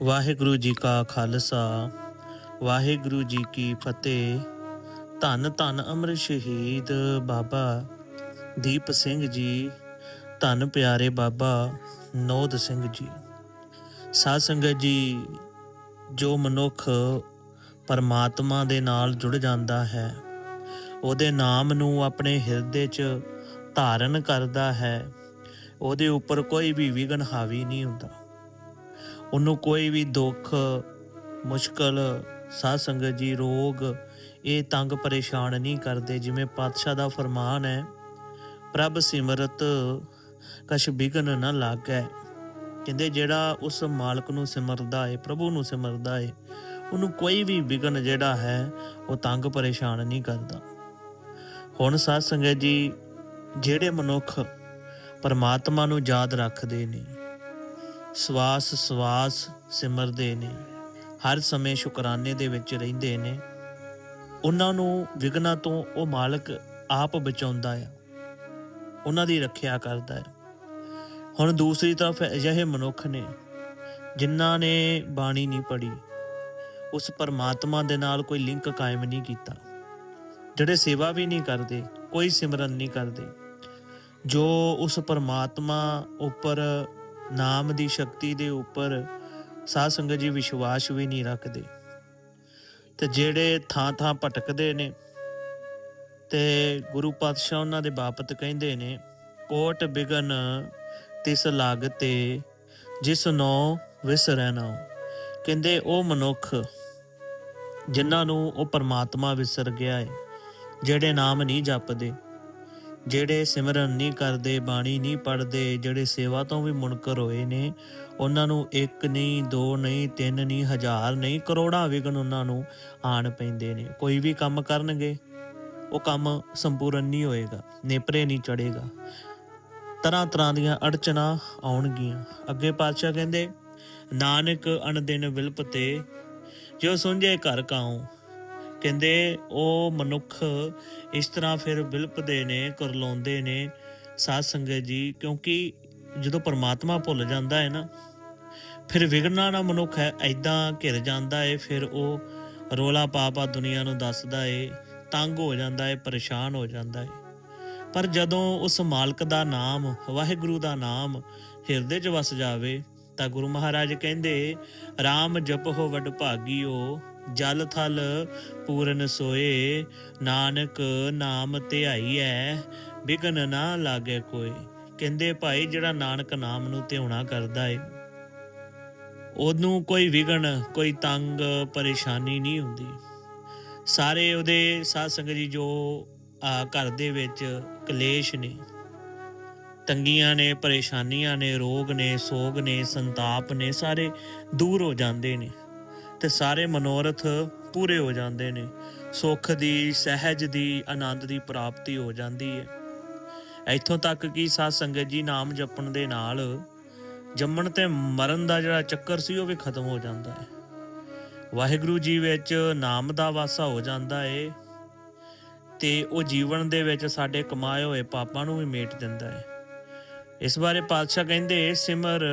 ਵਾਹਿਗੁਰੂ ਜੀ ਕਾ ਖਾਲਸਾ, ਵਾਹਿਗੁਰੂ ਜੀ ਕੀ ਫਤਿਹ। ਧੰਨ ਧੰਨ ਅਮਰ ਸ਼ਹੀਦ ਬਾਬਾ ਦੀਪ ਸਿੰਘ ਜੀ, ਧੰਨ ਪਿਆਰੇ ਬਾਬਾ ਨੋਦ ਸਿੰਘ ਜੀ। ਸਾਧ ਸੰਗਤ ਜੀ, ਜੋ ਮਨੁੱਖ ਪਰਮਾਤਮਾ ਦੇ ਨਾਲ ਜੁੜ ਜਾਂਦਾ ਹੈ, ਉਹਦੇ ਨਾਮ ਨੂੰ ਆਪਣੇ ਹਿਰਦੇ 'ਚ ਧਾਰਨ ਕਰਦਾ ਹੈ, ਉਹਦੇ ਉੱਪਰ ਕੋਈ ਵੀ ਵਿਗਨ ਹਾਵੀ ਨਹੀਂ ਹੁੰਦਾ। ਉਹਨੂੰ ਕੋਈ ਵੀ ਦੁੱਖ, ਮੁਸ਼ਕਲ ਸਾਧ ਸੰਗਤ ਜੀ, ਰੋਗ, ਇਹ ਤੰਗ ਪਰੇਸ਼ਾਨ ਨਹੀਂ ਕਰਦੇ, ਜਿਵੇਂ ਪਾਤਸ਼ਾਹ ਦਾ ਫਰਮਾਨ ਹੈ, ਪ੍ਰਭ ਸਿਮਰਤ ਕਛ ਬਿਗਨ ਨਾ ਲਾਗੈ। ਕਹਿੰਦੇ ਜਿਹੜਾ ਉਸ ਮਾਲਕ ਨੂੰ ਸਿਮਰਦਾ ਹੈ ਪ੍ਰਭੂ ਨੂੰ ਸਿਮਰਦਾ ਹੈ ਉਹਨੂੰ ਕੋਈ ਵੀ ਵਿਗਨ ਜਿਹੜਾ ਹੈ, ਉਹ ਤੰਗ ਪਰੇਸ਼ਾਨ ਨਹੀਂ ਕਰਦਾ। ਹੁਣ ਸਾਧ ਸੰਗਤ ਜੀ, ਜਿਹੜੇ ਮਨੁੱਖ ਪਰਮਾਤਮਾ ਨੂੰ ਯਾਦ ਰੱਖਦੇ ਨੇ ਸਵਾਸ ਸਵਾਸ ਸਿਮਰਦੇ ਨੇ, ਹਰ ਸਮੇਂ ਸ਼ੁਕਰਾਨੇ ਦੇ ਵਿੱਚ ਰਹਿੰਦੇ ਨੇ। ਉਹਨਾਂ ਨੂੰ ਵਿਗਨਾ ਤੋਂ ਉਹ ਮਾਲਕ ਆਪ ਬਚਾਉਂਦਾ ਆ, ਉਹਨਾਂ ਦੀ ਰੱਖਿਆ ਕਰਦਾ ਹੈ ਹੁਣ ਦੂਸਰੀ ਤਰਫ ਅਜਿਹੇ ਮਨੁੱਖ ਨੇ, ਜਿਨ੍ਹਾਂ ਨੇ ਬਾਣੀ ਨਹੀਂ ਪੜ੍ਹੀ, ਉਸ ਪਰਮਾਤਮਾ ਦੇ ਨਾਲ ਕੋਈ ਲਿੰਕ ਕਾਇਮ ਨਹੀਂ ਕੀਤਾ, ਜਿਹੜੇ ਸੇਵਾ ਵੀ ਨਹੀਂ ਕਰਦੇ, ਕੋਈ ਸਿਮਰਨ ਨਹੀਂ ਕਰਦੇ, ਜੋ ਉਸ ਪਰਮਾਤਮਾ ਉੱਪਰ ਨਾਮ ਦੀ ਸ਼ਕਤੀ ਦੇ ਉੱਪਰ ਸਾਧ ਸੰਗਤ ਜੀ ਵਿਸ਼ਵਾਸ ਵੀ ਨਹੀਂ ਰੱਖਦੇ। ਤੇ ਜਿਹੜੇ ਥਾਂ ਥਾਂ ਭਟਕਦੇ ਨੇ ਤੇ ਗੁਰੂ ਪਾਤਸ਼ਾਹ ਉਹਨਾਂ ਦੇ ਬਾਪਤ ਕਹਿੰਦੇ ਨੇ, ਕੋਟ ਬਿਗਨ ਤਿਸ ਲਾਗਤੇ, ਜਿਸ ਨੋ ਵਿਸਰੈ ਨਾ। ਕਹਿੰਦੇ, ਉਹ ਮਨੁੱਖ ਜਿਨ੍ਹਾਂ ਨੂੰ ਉਹ ਪਰਮਾਤਮਾ ਵਿਸਰ ਗਿਆ ਹੈ ਜਿਹੜੇ ਨਾਮ ਨਹੀਂ ਜਪਦੇ ਜਿਹੜੇ ਸਿਮਰਨ ਨਹੀਂ ਕਰਦੇ, ਬਾਣੀ ਨਹੀਂ ਪੜ੍ਹਦੇ, ਜਿਹੜੇ ਸੇਵਾ ਤੋਂ ਵੀ ਮੁਨਕਰ ਹੋਏ ਨੇ, ਉਹਨਾਂ ਨੂੰ ਇੱਕ ਨਹੀਂ, ਦੋ ਨਹੀਂ, ਤਿੰਨ ਨਹੀਂ, ਹਜ਼ਾਰ ਨਹੀਂ, ਕਰੋੜਾਂ ਵਿਗਨ ਉਹਨਾਂ ਨੂੰ ਆਣ ਪੈਂਦੇ ਨੇ। ਕੋਈ ਵੀ ਕੰਮ ਕਰਨਗੇ, ਉਹ ਕੰਮ ਸੰਪੂਰਨ ਨਹੀਂ ਹੋਏਗਾ, ਨੇਪਰੇ ਨਹੀਂ ਚੜੇਗਾ ਤਰ੍ਹਾਂ ਤਰ੍ਹਾਂ ਦੀਆਂ ਅੜਚਨਾ ਆਉਣਗੀਆਂ। ਅੱਗੇ ਪਾਤਸ਼ਾਹ ਕਹਿੰਦੇ, ਨਾਨਕ ਅਣਦਿਨ ਵਿਲਪਤੇ ਜੋ ਸੁੰਝੇ ਘਰ ਕਾਉ? ਕਹਿੰਦੇ, ਉਹ ਮਨੁੱਖ ਇਸ ਤਰ੍ਹਾਂ ਫਿਰ ਬਿਲਪਦੇ ਨੇ, ਕਰਲਾਉਂਦੇ ਨੇ ਸਾਧ ਸੰਗਤ ਜੀ, ਕਿਉਂਕਿ ਜਦੋਂ ਪਰਮਾਤਮਾ ਭੁੱਲ ਜਾਂਦਾ ਹੈ ਨਾ, ਫਿਰ ਵਿਗੜਨਾ ਨਾ ਮਨੁੱਖ ਹੈ ਐਦਾਂ ਘਿਰ ਜਾਂਦਾ ਏ ਫਿਰ ਉਹ ਰੋਲਾ ਪਾਪਾ ਦੁਨੀਆ ਨੂੰ ਦੱਸਦਾ ਏ ਤੰਗ ਹੋ ਜਾਂਦਾ ਏ ਪਰੇਸ਼ਾਨ ਹੋ ਜਾਂਦਾ ਹੈ। ਪਰ ਜਦੋਂ ਉਸ ਮਾਲਕ ਦਾ ਨਾਮ, ਵਾਹਿਗੁਰੂ ਦਾ ਨਾਮ ਹਿਰਦੇ 'ਚ ਵਸ ਜਾਵੇ, ਤਾਂ ਗੁਰੂ ਮਹਾਰਾਜ ਕਹਿੰਦੇ RAM ਜਪੋ ਵਡ ਭਾਗੀਓ ਜਲ ਥਲ ਪੂਰਨ ਸੋਏ, ਨਾਨਕ ਨਾਮ ਧਿਆਈਐ ਬਿਗਨ ਨਾ ਲਾਗੇ ਕੋਈ। ਕਹਿੰਦੇ ਭਾਈ, ਜਿਹੜਾ ਨਾਨਕ ਨਾਮ ਨੂੰ ਧਿਆਉਣਾ ਕਰਦਾ ਏ, ਉਹਨੂੰ ਕੋਈ ਵਿਗਨ ਕੋਈ ਤੰਗ, ਪਰੇਸ਼ਾਨੀ ਨਹੀਂ ਹੁੰਦੀ। ਸਾਰੇ ਉਹਦੇ ਸਾਧ ਸੰਗਤ ਜੀ ਜੋ ਘਰ ਦੇ ਵਿੱਚ ਕਲੇਸ਼ ਨੇ, ਤੰਗੀਆਂ ਨੇ, ਪਰੇਸ਼ਾਨੀਆਂ ਨੇ, ਰੋਗ ਨੇ, ਸੋਗ ਨੇ, ਸੰਤਾਪ ਨੇ, ਸਾਰੇ ਦੂਰ ਹੋ ਜਾਂਦੇ ਨੇ। ਤੇ ਸਾਰੇ ਮਨੋਰਥ ਪੂਰੇ ਹੋ ਜਾਂਦੇ ਨੇ। ਸੁੱਖ ਦੀ, ਸਹਿਜ ਦੀ, ਆਨੰਦ ਦੀ ਪ੍ਰਾਪਤੀ ਹੋ ਜਾਂਦੀ ਹੈ ਇੱਥੋਂ ਤੱਕ ਕਿ ਸਾਧ ਸੰਗਤ ਜੀ ਨਾਮ ਜਪਣ ਦੇ ਨਾਲ ਜੰਮਣ ਤੇ ਮਰਨ ਦਾ ਜਿਹੜਾ ਚੱਕਰ ਸੀ ਉਹ ਵੀ ਖਤਮ ਹੋ ਜਾਂਦਾ ਹੈ। ਵਾਹਿਗੁਰੂ ਜੀ ਵਿੱਚ ਨਾਮ ਦਾ ਵਾਸਾ ਹੋ ਜਾਂਦਾ ਹੈ ਤੇ ਉਹ ਜੀਵਨ ਦੇ ਵਿੱਚ ਸਾਡੇ ਕਮਾਏ ਹੋਏ ਪਾਪਾਂ ਨੂੰ ਵੀ ਮੇਟ ਦਿੰਦਾ ਹੈ। ਇਸ ਬਾਰੇ ਪਾਤਸ਼ਾਹ ਕਹਿੰਦੇ, ਸਿਮਰ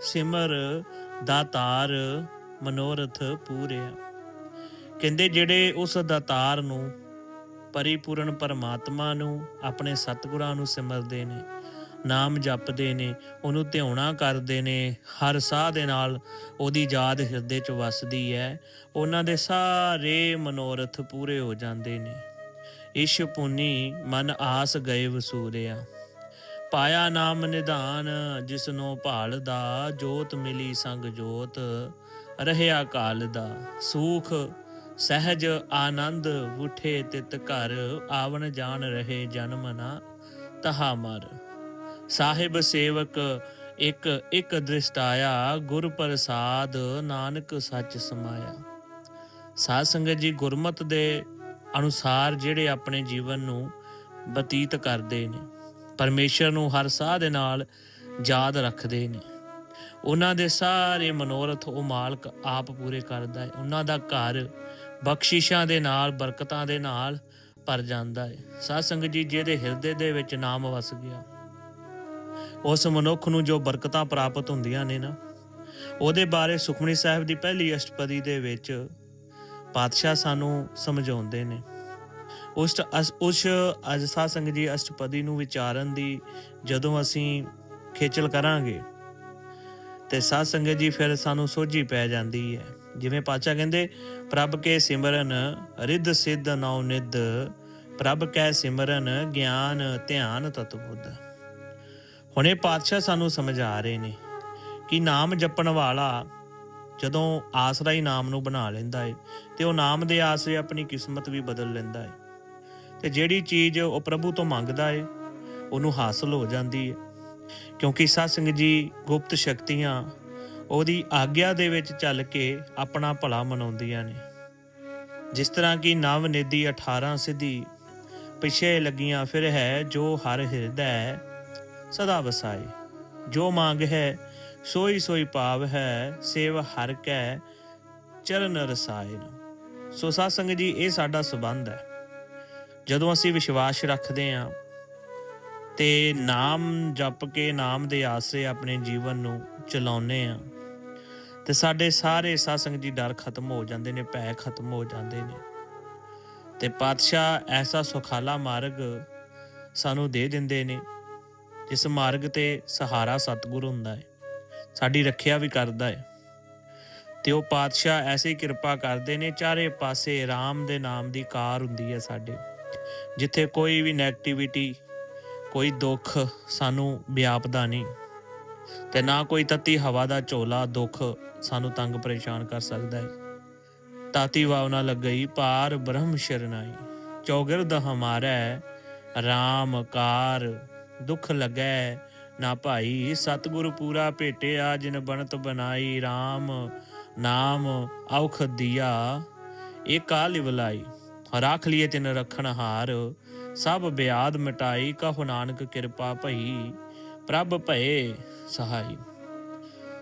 ਸਿਮਰ ਦਾਤਾਰ ਮਨੋਰਥ ਪੂਰਿਆ ਕਹਿੰਦੇ ਜਿਹੜੇ ਉਸ ਦਾਤਾਰ ਨੂੰ, ਪਰਿਪੂਰਨ ਪਰਮਾਤਮਾ ਨੂੰ, ਆਪਣੇ ਸਤਿਗੁਰਾਂ ਨੂੰ ਸਿਮਰਦੇ ਨੇ, ਨਾਮ ਜਪਦੇ ਨੇ, ਉਹਨੂੰ ਧਿਆਉਣਾ ਕਰਦੇ ਨੇ, ਹਰ ਸਾਹ ਦੇ ਨਾਲ ਉਹਦੀ ਯਾਦ ਹਿਰਦੇ 'ਚ ਵਸਦੀ ਹੈ, ਉਹਨਾਂ ਦੇ ਸਾਰੇ ਮਨੋਰਥ ਪੂਰੇ ਹੋ ਜਾਂਦੇ ਨੇ। ਇਸ਼ ਪੁਨੀ ਮਨ ਆਸ ਗਏ ਵਸੂਰਿਆ ਪਾਇਆ ਨਾਮ ਨਿਧਾਨ, ਜਿਸਨੋ ਭਾਲਦਾ ਜੋਤ ਮਿਲੀ ਸੰਗ ਜੋਤ ਰਹਿਆ ਕਾਲ ਦਾ ਸੂਖ, ਸਹਿਜ ਆਨੰਦ ਉਠੇ ਤਿਤ ਘਰ, ਆਵਣ ਜਾਣ ਰਹੇ ਜਨਮ ਨਾ ਤਹਾ ਮਰ। ਸਾਹਿਬ ਸੇਵਕ ਇੱਕ ਇੱਕ ਦ੍ਰਿਸ਼ਟਾਇਆ, ਗੁਰ ਪ੍ਰਸਾਦ ਨਾਨਕ ਸੱਚ ਸਮਾਇਆ। ਸਾਧ ਸੰਗਤ ਜੀ ਗੁਰਮਤ ਦੇ ਅਨੁਸਾਰ ਜਿਹੜੇ ਆਪਣੇ ਜੀਵਨ ਨੂੰ ਬਤੀਤ ਕਰਦੇ ਨੇ, ਪਰਮੇਸ਼ਰ ਨੂੰ ਹਰ ਸਾਹ ਦੇ ਨਾਲ ਯਾਦ ਰੱਖਦੇ ਨੇ। ਉਹਨਾਂ ਦੇ ਸਾਰੇ ਮਨੋਰਥ ਉਹ ਮਾਲਕ ਆਪ ਪੂਰੇ ਕਰਦਾ ਹੈ। ਉਹਨਾਂ ਦਾ ਘਰ ਬਖਸ਼ਿਸ਼ਾਂ ਦੇ ਨਾਲ, ਬਰਕਤਾਂ ਦੇ ਨਾਲ ਭਰ ਜਾਂਦਾ ਹੈ। ਸਾਧ ਸੰਗਤ ਜੀ, ਜਿਹਦੇ ਹਿਰਦੇ ਦੇ ਵਿੱਚ ਨਾਮ ਵਸ ਗਿਆ, ਉਸ ਮਨੁੱਖ ਨੂੰ ਜੋ ਬਰਕਤਾਂ ਪ੍ਰਾਪਤ ਹੁੰਦੀਆਂ ਨੇ ਨਾ, ਉਹਦੇ ਬਾਰੇ ਸੁਖਮਨੀ ਸਾਹਿਬ ਦੀ ਪਹਿਲੀ ਅਸ਼ਟਪਦੀ ਦੇ ਵਿੱਚ ਪਾਤਸ਼ਾਹ ਸਾਨੂੰ ਸਮਝਾਉਂਦੇ ਨੇ। ਉਸ ਅਸ- ਉਸ ਅੱਜ ਸਾਧ ਜੀ ਅਸ਼ਟਪਦੀ ਨੂੰ ਵਿਚਾਰਨ ਦੀ ਜਦੋਂ ਅਸੀਂ ਖੇਚਲ ਕਰਾਂਗੇ ਤੇ ਸਾਧ ਸੰਗਤ ਜੀ ਫਿਰ ਸਾਨੂੰ ਸੋਝੀ ਪੈ ਜਾਂਦੀ ਹੈ। ਜਿਵੇਂ ਪਾਤਸ਼ਾਹ ਕਹਿੰਦੇ, ਪ੍ਰਭ ਕੇ ਸਿਮਰਨ, ਰਿੱਧ ਸਿੱਧ ਨਉ ਨਿੱਧ, ਪ੍ਰਭ ਕੈ ਸਿਮਰਨ, ਗਿਆਨ ਧਿਆਨ ਤਤ ਬੁੱਧ। ਹੁਣੇ ਪਾਤਸ਼ਾਹ ਸਾਨੂੰ ਸਮਝਾ ਰਹੇ ਨੇ ਕਿ ਨਾਮ ਜਪਣ ਵਾਲਾ ਜਦੋਂ ਆਸਰਾ ਹੀ ਨਾਮ ਨੂੰ ਬਣਾ ਲੈਂਦਾ ਏ, ਤੇ ਉਹ ਨਾਮ ਦੇ ਆਸਰੇ ਆਪਣੀ ਕਿਸਮਤ ਵੀ ਬਦਲ ਲੈਂਦਾ ਏ। ਤੇ ਜਿਹੜੀ ਚੀਜ਼ ਉਹ ਪ੍ਰਭੂ ਤੋਂ ਮੰਗਦਾ ਏ, ਉਹਨੂੰ ਹਾਸਲ ਹੋ ਜਾਂਦੀ ਏ। ਕਿਉਂਕਿ ਸਤਸੰਗ ਜੀ ਗੁਪਤ ਸ਼ਕਤੀਆਂ ਉਹਦੀ ਆਗਿਆ ਦੇ ਵਿੱਚ ਚੱਲ ਕੇ ਆਪਣਾ ਭਲਾ ਮਨਾਉਂਦੀਆਂ ਨੇ। ਜਿਸ ਤਰ੍ਹਾਂ ਕਿ ਨਵ ਨਿਧੀ 18 ਸਿਧੀ ਪਿਛੇ ਲੱਗੀਆਂ, ਫਿਰ ਹੈ ਜੋ ਹਰ ਹਿਰਦੈ ਸਦਾ ਵਸਾਏ। ਜੋ ਮੰਗ ਹੈ ਸੋਈ ਸੋਈ ਭਾਵ ਹੈ, ਸੇਵ ਹਰ ਕੈ ਚਰਨ ਰਸਾਇਨ ਸੋ ਸਾਧ ਸੰਗਤ ਜੀ, ਇਹ ਸਾਡਾ ਸਬੰਧ ਹੈ। ਜਦੋਂ ਅਸੀਂ ਵਿਸ਼ਵਾਸ ਰੱਖਦੇ ਹਾਂ ਤੇ ਨਾਮ ਜਪ ਕੇ ਨਾਮ ਦੇ ਆਸਰੇ ਆਪਣੇ ਜੀਵਨ ਨੂੰ ਚਲਾਉਨੇ ਆ ਤੇ ਸਾਡੇ ਸਾਰੇ ਸਾਧ ਸੰਗਤ ਜੀ ਡਰ ਖਤਮ ਹੋ ਜਾਂਦੇ ਨੇ, ਭੈ ਖਤਮ ਹੋ ਜਾਂਦੇ ਨੇ। ਤੇ ਪਾਤਸ਼ਾਹ ਐਸਾ ਸੁਖਾਲਾ ਮਾਰਗ ਸਾਨੂੰ ਦੇ ਦਿੰਦੇ ਨੇ, ਜਿਸ ਮਾਰਗ ਤੇ ਸਹਾਰਾ ਸਤਿਗੁਰ ਹੁੰਦਾ ਹੈ, ਸਾਡੀ ਰੱਖਿਆ ਵੀ ਕਰਦਾ ਹੈ। ਤੇ ਉਹ ਪਾਤਸ਼ਾਹ ਐਸੀ ਕਿਰਪਾ ਕਰਦੇ ਨੇ, ਚਾਰੇ ਪਾਸੇ RAM ਦੇ ਨਾਮ ਦੀ ਕਾਰ ਹੁੰਦੀ ਹੈ ਸਾਡੇ, ਜਿੱਥੇ ਕੋਈ ਵੀ 네ਗੇਟਿਵਿਟੀ ਕੋਈ ਦੁੱਖ ਸਾਨੂੰ ਵਿਆਪਦਾ ਨਹੀਂ ਤੇ ਨਾ ਕੋਈ ਤਤੀ ਹਵਾ ਦਾ ਝੋਲਾ ਦੁੱਖ ਸਾਨੂੰ ਤੰਗ ਪਰੇਸ਼ਾਨ ਕਰ ਸਕਦਾ ਹੈ। ਤਾਤੀ ਵਾਵਨਾ ਲੱਗਈ ਪਾਰ ਬ੍ਰਹਮ ਸ਼ਰਨਾਈ ਚੌਗਿਰਦ ਹਮਾਰਾ RAM ਕਾਰ, ਦੁੱਖ ਲੱਗੈ ਨਾ ਭਾਈ, ਸਤਿਗੁਰ ਪੂਰਾ ਭੇਟਿਆ, ਜਿਨ ਬਣਤ ਬਣਾਈ RAM ਨਾਮ ਔਖ ਦੀਆ ਇਹ ਕਾਲ ਵਲਾਈ ਰਾਖ ਲਿਏ ਤਿਨ ਰਖਣ ਹਾਰ ਸਭ ਬਿਆਦ ਮਿਟਾਈ ਕਹੋ ਨਾਨਕ ਕਿਰਪਾ ਭਈ, ਪ੍ਰਭ ਭਏ ਸਹਾਈ।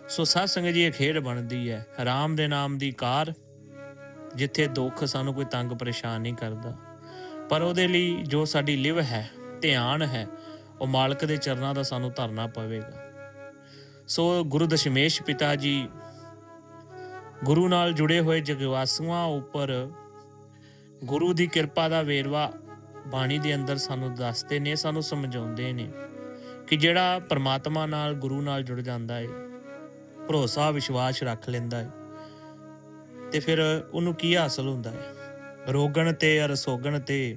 ਸੋ ਸਾਧ ਸੰਗਤ ਜੀ ਇਹ ਖੇਡ ਬਣਦੀ ਹੈ। ਰਾਮ ਦੇ ਨਾਮ ਦੀ ਕਾਰ, ਜਿੱਥੇ ਦੁੱਖ ਸਾਨੂੰ ਕੋਈ ਤੰਗ ਪਰੇਸ਼ਾਨ ਨਹੀਂ ਕਰਦਾ। ਪਰ ਉਹਦੇ ਲਈ ਜੋ ਸਾਡੀ ਲਿਵ ਹੈ, ਧਿਆਨ ਹੈ, ਉਹ ਮਾਲਕ ਦੇ ਚਰਨਾਂ ਦਾ ਸਾਨੂੰ ਧਰਨਾ ਪਵੇਗਾ। ਸੋ ਗੁਰੂ ਦਸ਼ਮੇਸ਼ ਪਿਤਾ ਜੀ, ਗੁਰੂ ਨਾਲ ਜੁੜੇ ਹੋਏ ਜਗਵਾਸੂਆਂ ਉੱਪਰ ਗੁਰੂ ਦੀ ਕਿਰਪਾ ਦਾ ਵੇਰਵਾ ਬਾਣੀ ਦੇ ਅੰਦਰ ਸਾਨੂੰ ਦੱਸਦੇ ਨੇ, ਸਾਨੂੰ ਸਮਝਾਉਂਦੇ ਨੇ ਕਿ ਜਿਹੜਾ ਪਰਮਾਤਮਾ ਨਾਲ, ਗੁਰੂ ਨਾਲ ਜੁੜ ਜਾਂਦਾ ਹੈ ਭਰੋਸਾ, ਵਿਸ਼ਵਾਸ ਰੱਖ ਲੈਂਦਾ ਹੈ ਤੇ ਫਿਰ ਉਹਨੂੰ ਕੀ ਹਾਸਲ ਹੁੰਦਾ ਹੈ ਰੋਗਣ ਤੇ, ਰਸੋਗਣ ਤੇ,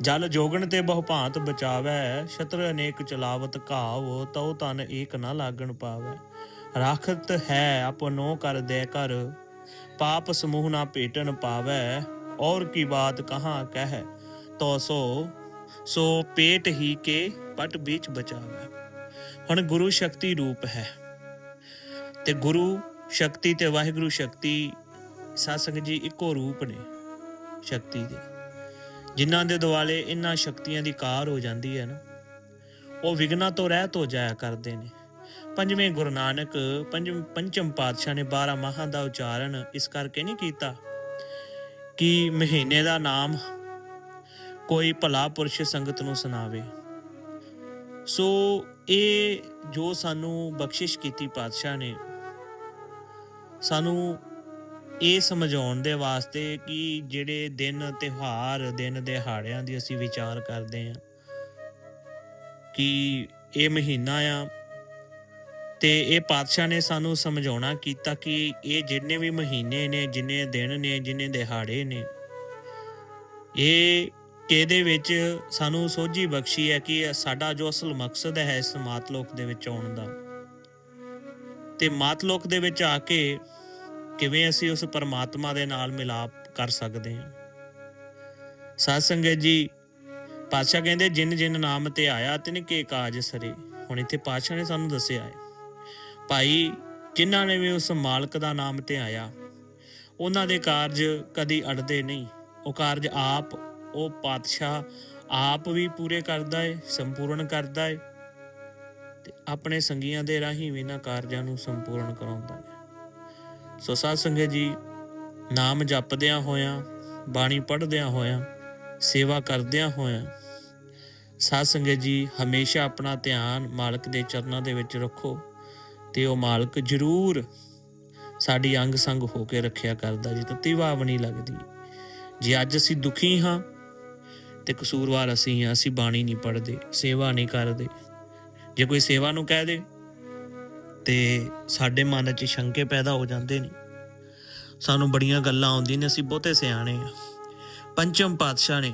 ਜਲ ਜੋਗਣ ਤੇ ਬਹੁਭਾਂਤ ਬਚਾਵੈ, ਛਤਰ ਅਨੇਕ ਚਲਾਵਤ ਘਾਵ, ਤਉ ਤਨ ਏਕ ਨਾ ਲਾਗਣ ਪਾਵੈ। ਰਾਖਤ ਹੈ ਆਪਨੋ ਕਰ ਦੇ ਕਰ ਪਾਪ ਸਮੂਹ ਨਾ ਭੇਟਣ ਪਾਵੈ, ਔਰ ਕੀ ਬਾਤ ਕਹਾਂ ਕਹਿ ਤੋ ਸੋ ਸੋ ਪੇਟ ਹੀ ਕੇ ਪਟ ਵਿੱਚ ਬਚਾਵੈ। ਹੁਣ ਗੁਰੂ ਸ਼ਕਤੀ ਰੂਪ ਹੈ। ਤੇ ਗੁਰੂ ਸ਼ਕਤੀ ਤੇ ਵਾਹਿਗੁਰੂ ਸ਼ਕਤੀ ਸਾਧ ਜੀ ਇੱਕੋ ਰੂਪ ਨੇ ਸ਼ਕਤੀ ਦੇ। ਜਿਨ੍ਹਾਂ ਦੇ ਦੁਆਲੇ ਇਹਨਾਂ ਸ਼ਕਤੀਆਂ ਦੀ ਕਾਰ ਹੋ ਜਾਂਦੀ ਹੈ ਨਾ, ਉਹ ਵਿਗਨਾ ਤੋਂ ਰਹਿਤ ਹੋ ਜਾਇਆ ਕਰਦੇ ਨੇ। ਪੰਜਵੇਂ ਗੁਰੂ ਨਾਨਕ, ਪੰਜਮ, ਪੰਚਮ ਪਾਤਸ਼ਾਹ ਨੇ 12 ਮਾਹਾਂ ਦਾ ਉਚਾਰਨ ਇਸ ਕਰਕੇ ਨਹੀਂ ਕੀਤਾ ਕਿ ਮਹੀਨੇ ਦਾ ਨਾਮ ਕੋਈ ਭਲਾ ਪੁਰਸ਼ ਸੰਗਤ ਨੂੰ ਸੁਣਾਵੇ। ਸੋ ਇਹ ਜੋ ਸਾਨੂੰ ਬਖਸ਼ਿਸ਼ ਕੀਤੀ ਪਾਤਸ਼ਾਹ ਨੇ, ਸਾਨੂੰ ਇਹ ਸਮਝਾਉਣ ਦੇ ਵਾਸਤੇ ਕਿ ਜਿਹੜੇ ਦਿਨ ਤਿਉਹਾਰ, ਦਿਨ ਦਿਹਾੜਿਆਂ ਦੀ ਅਸੀਂ ਵਿਚਾਰ ਕਰਦੇ ਹਾਂ ਕਿ ਇਹ ਮਹੀਨਾ ਆ ਤੇ ਇਹ ਪਾਤਸ਼ਾਹ ਨੇ ਸਾਨੂੰ ਸਮਝਾਉਣਾ ਕੀਤਾ ਕਿ ਇਹ ਜਿੰਨੇ ਵੀ ਮਹੀਨੇ ਨੇ, ਜਿੰਨੇ ਦਿਨ ਨੇ, ਜਿੰਨੇ ਦਿਹਾੜੇ ਨੇ, ਇਹ ਇਹਦੇ ਵਿੱਚ ਸਾਨੂੰ ਸੋਝੀ ਬਖਸ਼ੀ ਹੈ ਕਿ ਸਾਡਾ ਜੋ ਅਸਲ ਮਕਸਦ ਹੈ ਇਸ ਮਾਤਲੋਕ ਦੇ ਵਿੱਚ ਆਉਣ ਦਾ। ਤੇ ਮਾਤਲੋਕ ਦੇ ਵਿੱਚ ਆ ਕੇ ਕਿਵੇਂ ਅਸੀਂ ਉਸ ਪਰਮਾਤਮਾ ਦੇ ਨਾਲ ਮਿਲਾਪ ਕਰ ਸਕਦੇ ਹਾਂ? ਸਾਧ ਸੰਗਤ ਜੀ, ਪਾਤਸ਼ਾਹ ਕਹਿੰਦੇ, ਜਿਨ ਜਿਨ ਨਾਮ ਤੇ ਆਇਆ, ਤਿਨ ਕੇ ਕਾਜ ਸਰੇ। ਹੁਣ ਇੱਥੇ ਪਾਤਸ਼ਾਹ ਨੇ ਸਾਨੂੰ ਦੱਸਿਆ ਹੈ, ਭਾਈ, ਜਿਨ੍ਹਾਂ ਨੇ ਵੀ ਉਸ ਮਾਲਕ ਦਾ ਨਾਮ ਤੇ ਆਇਆ, ਉਹਨਾਂ ਦੇ ਕਾਰਜ ਕਦੀ ਅੜਦੇ ਨਹੀਂ। ਉਹ ਕਾਰਜ ਆਪ ਉਹ ਪਾਤਸ਼ਾਹ ਆਪ ਵੀ ਪੂਰੇ ਕਰਦਾ ਏ, ਸੰਪੂਰਨ ਕਰਦਾ ਏ ਤੇ ਆਪਣੇ ਸੰਗੀਆਂ ਦੇ ਰਾਹੀਂ ਵੀ ਇਹਨਾਂ ਕਾਰਜਾਂ ਨੂੰ ਸੰਪੂਰਨ ਕਰਾਉਂਦਾ ਹੈ ਸੋ ਸਾਧ ਸੰਗਤ ਜੀ, ਨਾਮ ਜਪਦਿਆਂ ਹੋਇਆਂ, ਬਾਣੀ ਪੜ੍ਹਦਿਆਂ ਹੋਇਆਂ, ਸੇਵਾ ਕਰਦਿਆਂ ਹੋਇਆਂ, ਸਾਧ ਸੰਗਤ ਜੀ ਹਮੇਸ਼ਾ ਆਪਣਾ ਧਿਆਨ ਮਾਲਕ ਦੇ ਚਰਨਾਂ ਦੇ ਵਿੱਚ ਰੱਖੋ ਤੇ ਉਹ ਮਾਲਕ ਜ਼ਰੂਰ ਸਾਡੀ ਅੰਗ ਸੰਗ ਹੋ ਕੇ ਰੱਖਿਆ ਕਰਦਾ ਜੀ ਤਤੀ ਭਾਵ ਨਹੀਂ ਲੱਗਦੀ। ਜੇ ਅੱਜ ਅਸੀਂ ਦੁਖੀ ਹਾਂ ਤੇ ਕਸੂਰਵਾਰ ਅਸੀਂ ਹਾਂ, ਅਸੀਂ ਬਾਣੀ ਨਹੀਂ ਪੜ੍ਹਦੇ, ਸੇਵਾ ਨਹੀਂ ਕਰਦੇ। ਜੇ ਕੋਈ ਸੇਵਾ ਨੂੰ ਕਹਿ ਦੇ, ਤੇ ਸਾਡੇ ਮਨ 'ਚ ਸ਼ੰਕੇ ਪੈਦਾ ਹੋ ਜਾਂਦੇ ਨੇ। ਸਾਨੂੰ ਬੜੀਆਂ ਗੱਲਾਂ ਆਉਂਦੀਆਂ ਨੇ, ਅਸੀਂ ਬਹੁਤੇ ਸਿਆਣੇ ਆ ਪੰਚਮ ਪਾਤਸ਼ਾਹ ਨੇ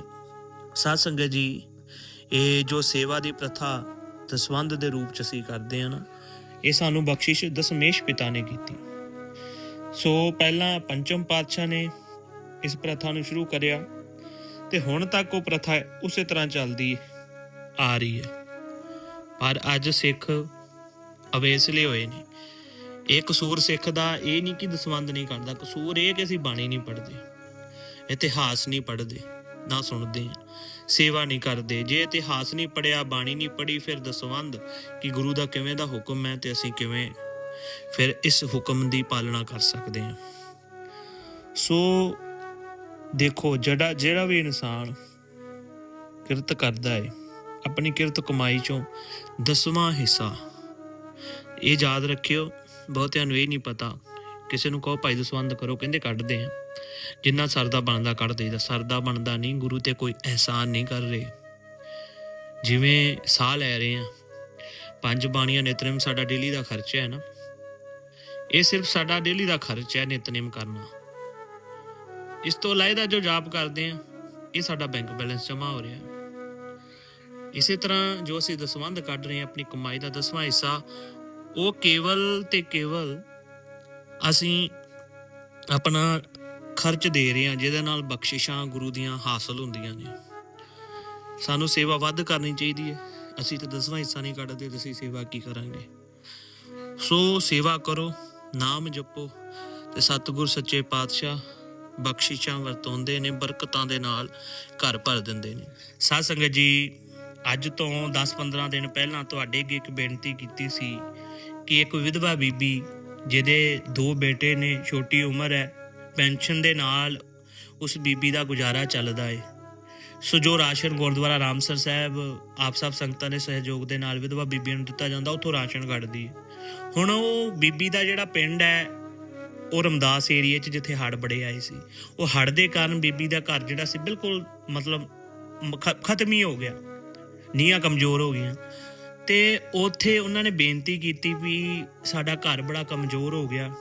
ਸਾਧ ਸੰਗਤ ਜੀ, ਇਹ ਜੋ ਸੇਵਾ ਦੀ ਪ੍ਰਥਾ ਦਸਵੰਦ ਦੇ ਰੂਪ 'ਚ ਅਸੀਂ ਕਰਦੇ ਆ ਨਾ, ਇਹ ਸਾਨੂੰ ਬਖਸ਼ਿਸ਼ ਦਸਮੇਸ਼ ਪਿਤਾ ਨੇ ਕੀਤੀ। ਸੋ ਪਹਿਲਾਂ ਪੰਚਮ ਪਾਤਸ਼ਾਹ ਨੇ ਇਸ ਪ੍ਰਥਾ ਨੂੰ ਸ਼ੁਰੂ ਕਰਿਆ। ਤੇ ਹੁਣ ਤੱਕ ਉਹ ਪ੍ਰਥਾ ਉਸੇ ਤਰ੍ਹਾਂ ਚੱਲਦੀ ਆ ਰਹੀ ਹੈ। ਪਰ ਅੱਜ ਸਿੱਖ ਅਵੇਸਲੇ ਹੋਏ ਨੇ। ਇਹ ਕਸੂਰ ਸਿੱਖ ਦਾ ਇਹ ਨਹੀਂ ਕਿ ਦਸਵੰਦ ਨਹੀਂ ਕਰਦਾ। ਕਸੂਰ ਇਹ ਕਿ ਅਸੀਂ ਬਾਣੀ ਨਹੀਂ ਪੜ੍ਹਦੇ। ਇਤਿਹਾਸ ਨਹੀਂ ਪੜ੍ਹਦੇ, ਨਾ ਸੁਣਦੇ ਹਾਂ ਸੇਵਾ ਨਹੀਂ ਕਰਦੇ। ਜੇ ਇਤਿਹਾਸ ਨਹੀਂ ਪੜਿਆ ਬਾਣੀ ਨਹੀਂ ਪੜ੍ਹੀ, ਫਿਰ ਦਸਵੰਦ ਕਿ ਗੁਰੂ ਦਾ ਕਿਵੇਂ ਦਾ ਹੁਕਮ ਹੈ ਤੇ ਅਸੀਂ ਕਿਵੇਂ ਫਿਰ ਇਸ ਹੁਕਮ ਦੀ ਪਾਲਣਾ ਕਰ ਸਕਦੇ ਹਾਂ। ਸੋ ਦੇਖੋ ਜਿਹੜਾ ਜਿਹੜਾ ਵੀ ਇਨਸਾਨ ਕਿਰਤ ਕਰਦਾ ਹੈ ਆਪਣੀ ਕਿਰਤ ਕਮਾਈ ਚੋਂ ਦਸਵਾਂ ਹਿੱਸਾ। ਇਹ ਯਾਦ ਰੱਖਿਓ ਬਹੁਤਿਆਂ ਨੂੰ ਇਹ ਨਹੀਂ ਪਤਾ, ਕਿਸੇ ਨੂੰ ਕਹੋ, ਭਾਈ ਦਸਵੰਦ ਕਰੋ, ਕਹਿੰਦੇ ਕੱਢਦੇ ਆ। ਜਿੰਨਾ ਸਰਦਾ ਬਣਦਾ ਕੱਢ ਦੇਈਦਾ। ਸਰਦਾ ਬਣਦਾ ਨਹੀਂ, ਗੁਰੂ ਤੇ ਕੋਈ ਅਹਿਸਾਨ ਨਹੀਂ ਕਰ ਰਹੇ। ਜਿਵੇਂ ਸਾਹ ਲੈ ਰਹੇ ਆ, ਪੰਜ ਬਾਣੀਆਂ ਨਿਤਨੇਮ ਸਾਡਾ ਡੇਲੀ ਦਾ ਖਰਚਾ ਹੈ ਨਾ। ਇਹ ਸਿਰਫ ਸਾਡਾ ਡੇਲੀ ਦਾ ਖਰਚਾ ਹੈ ਨਿਤਨੇਮ ਕਰਨਾ। ਇਸ ਤੋਂ ਅਲਾਇਦਾ ਜੋ ਜਾਪ ਕਰਦੇ ਆ ਇਹ ਸਾਡਾ ਬੈਂਕ ਬੈਲੈਂਸ ਜਮਾ ਹੋ ਰਿਹਾ ਇਸੇ ਤਰ੍ਹਾਂ ਜੋ ਅਸੀਂ ਦਸਵੰਦ ਕੱਢ ਰਹੇ ਹਾਂ, ਆਪਣੀ ਕਮਾਈ ਦਾ ਦਸਵਾਂ ਹਿੱਸਾ, ਉਹ ਕੇਵਲ ਤੇ ਕੇਵਲ ਅਸੀਂ ਆਪਣਾ ਖਰਚ ਦੇ ਰਹੇ ਹਾਂ, ਜਿਹਦੇ ਨਾਲ ਬਖਸ਼ਿਸ਼ਾਂ ਗੁਰੂ ਦੀਆਂ ਹਾਸਲ ਹੁੰਦੀਆਂ ਨੇ। ਸਾਨੂੰ ਸੇਵਾ ਵੱਧ ਕਰਨੀ ਚਾਹੀਦੀ ਹੈ। ਅਸੀਂ ਤਾਂ ਦਸਵਾਂ ਹਿੱਸਾ ਨਹੀਂ ਕੱਢਦੇ, ਤੇ ਅਸੀਂ ਸੇਵਾ ਕੀ ਕਰਾਂਗੇ? ਸੋ ਸੇਵਾ ਕਰੋ, ਨਾਮ ਜਪੋ, ਤੇ ਸਤਿਗੁਰ ਸੱਚੇ ਪਾਤਸ਼ਾਹ ਬਖਸ਼ਿਸ਼ਾਂ ਵਰਤੋਂਦੇ ਨੇ, ਬਰਕਤਾਂ ਦੇ ਨਾਲ ਘਰ ਭਰ ਦਿੰਦੇ ਨੇ। ਸਾਧ ਸੰਗਤ ਜੀ, ਅੱਜ ਤੋਂ 10-15 ਦਿਨ ਪਹਿਲਾਂ ਤੁਹਾਡੇ ਅੱਗੇ ਇੱਕ ਬੇਨਤੀ ਕੀਤੀ ਸੀ ਕਿ ਇੱਕ ਵਿਧਵਾ ਬੀਬੀ ਜਿਹਦੇ ਦੋ ਬੇਟੇ ਨੇ, ਛੋਟੀ ਉਮਰ ਹੈ, ਪੈਨਸ਼ਨ ਦੇ ਨਾਲ ਉਸ ਬੀਬੀ ਦਾ ਗੁਜ਼ਾਰਾ ਚੱਲਦਾ ਹੈ ਸੋ ਜੋ ਰਾਸ਼ਨ ਗੁਰਦੁਆਰਾ ਰਾਮਸਰ ਸਾਹਿਬ, ਆਪ ਸਭ ਸੰਗਤਾਂ ਦੇ ਸਹਿਯੋਗ ਦੇ ਨਾਲ ਵਿਧਵਾ ਬੀਬੀਆਂ ਨੂੰ ਦਿੱਤਾ ਜਾਂਦਾ, ਉੱਥੋਂ ਰਾਸ਼ਨ ਕੱਢਦੀ ਹੈ ਹੁਣ ਉਹ ਬੀਬੀ ਦਾ ਜਿਹੜਾ ਪਿੰਡ ਹੈ ਉਹ ਰਮਦਾਸ ਏਰੀਆ 'ਚ ਜਿੱਥੇ ਹੜ ਬੜੇ ਆਏ ਸੀ। ਉਹ ਹੜ ਦੇ ਕਾਰਨ ਬੀਬੀ ਦਾ ਘਰ ਜਿਹੜਾ ਸੀ ਬਿਲਕੁਲ ਮਤਲਬ ਖਤਮ ਹੀ ਹੋ ਗਿਆ। ਨੀਹਾਂ ਕਮਜ਼ੋਰ ਹੋ ਗਈਆਂ। ਤੇ ਉੱਥੇ ਉਹਨਾਂ ਨੇ ਬੇਨਤੀ ਕੀਤੀ ਵੀ ਸਾਡਾ ਘਰ ਬੜਾ ਕਮਜ਼ੋਰ ਹੋ ਗਿਆ।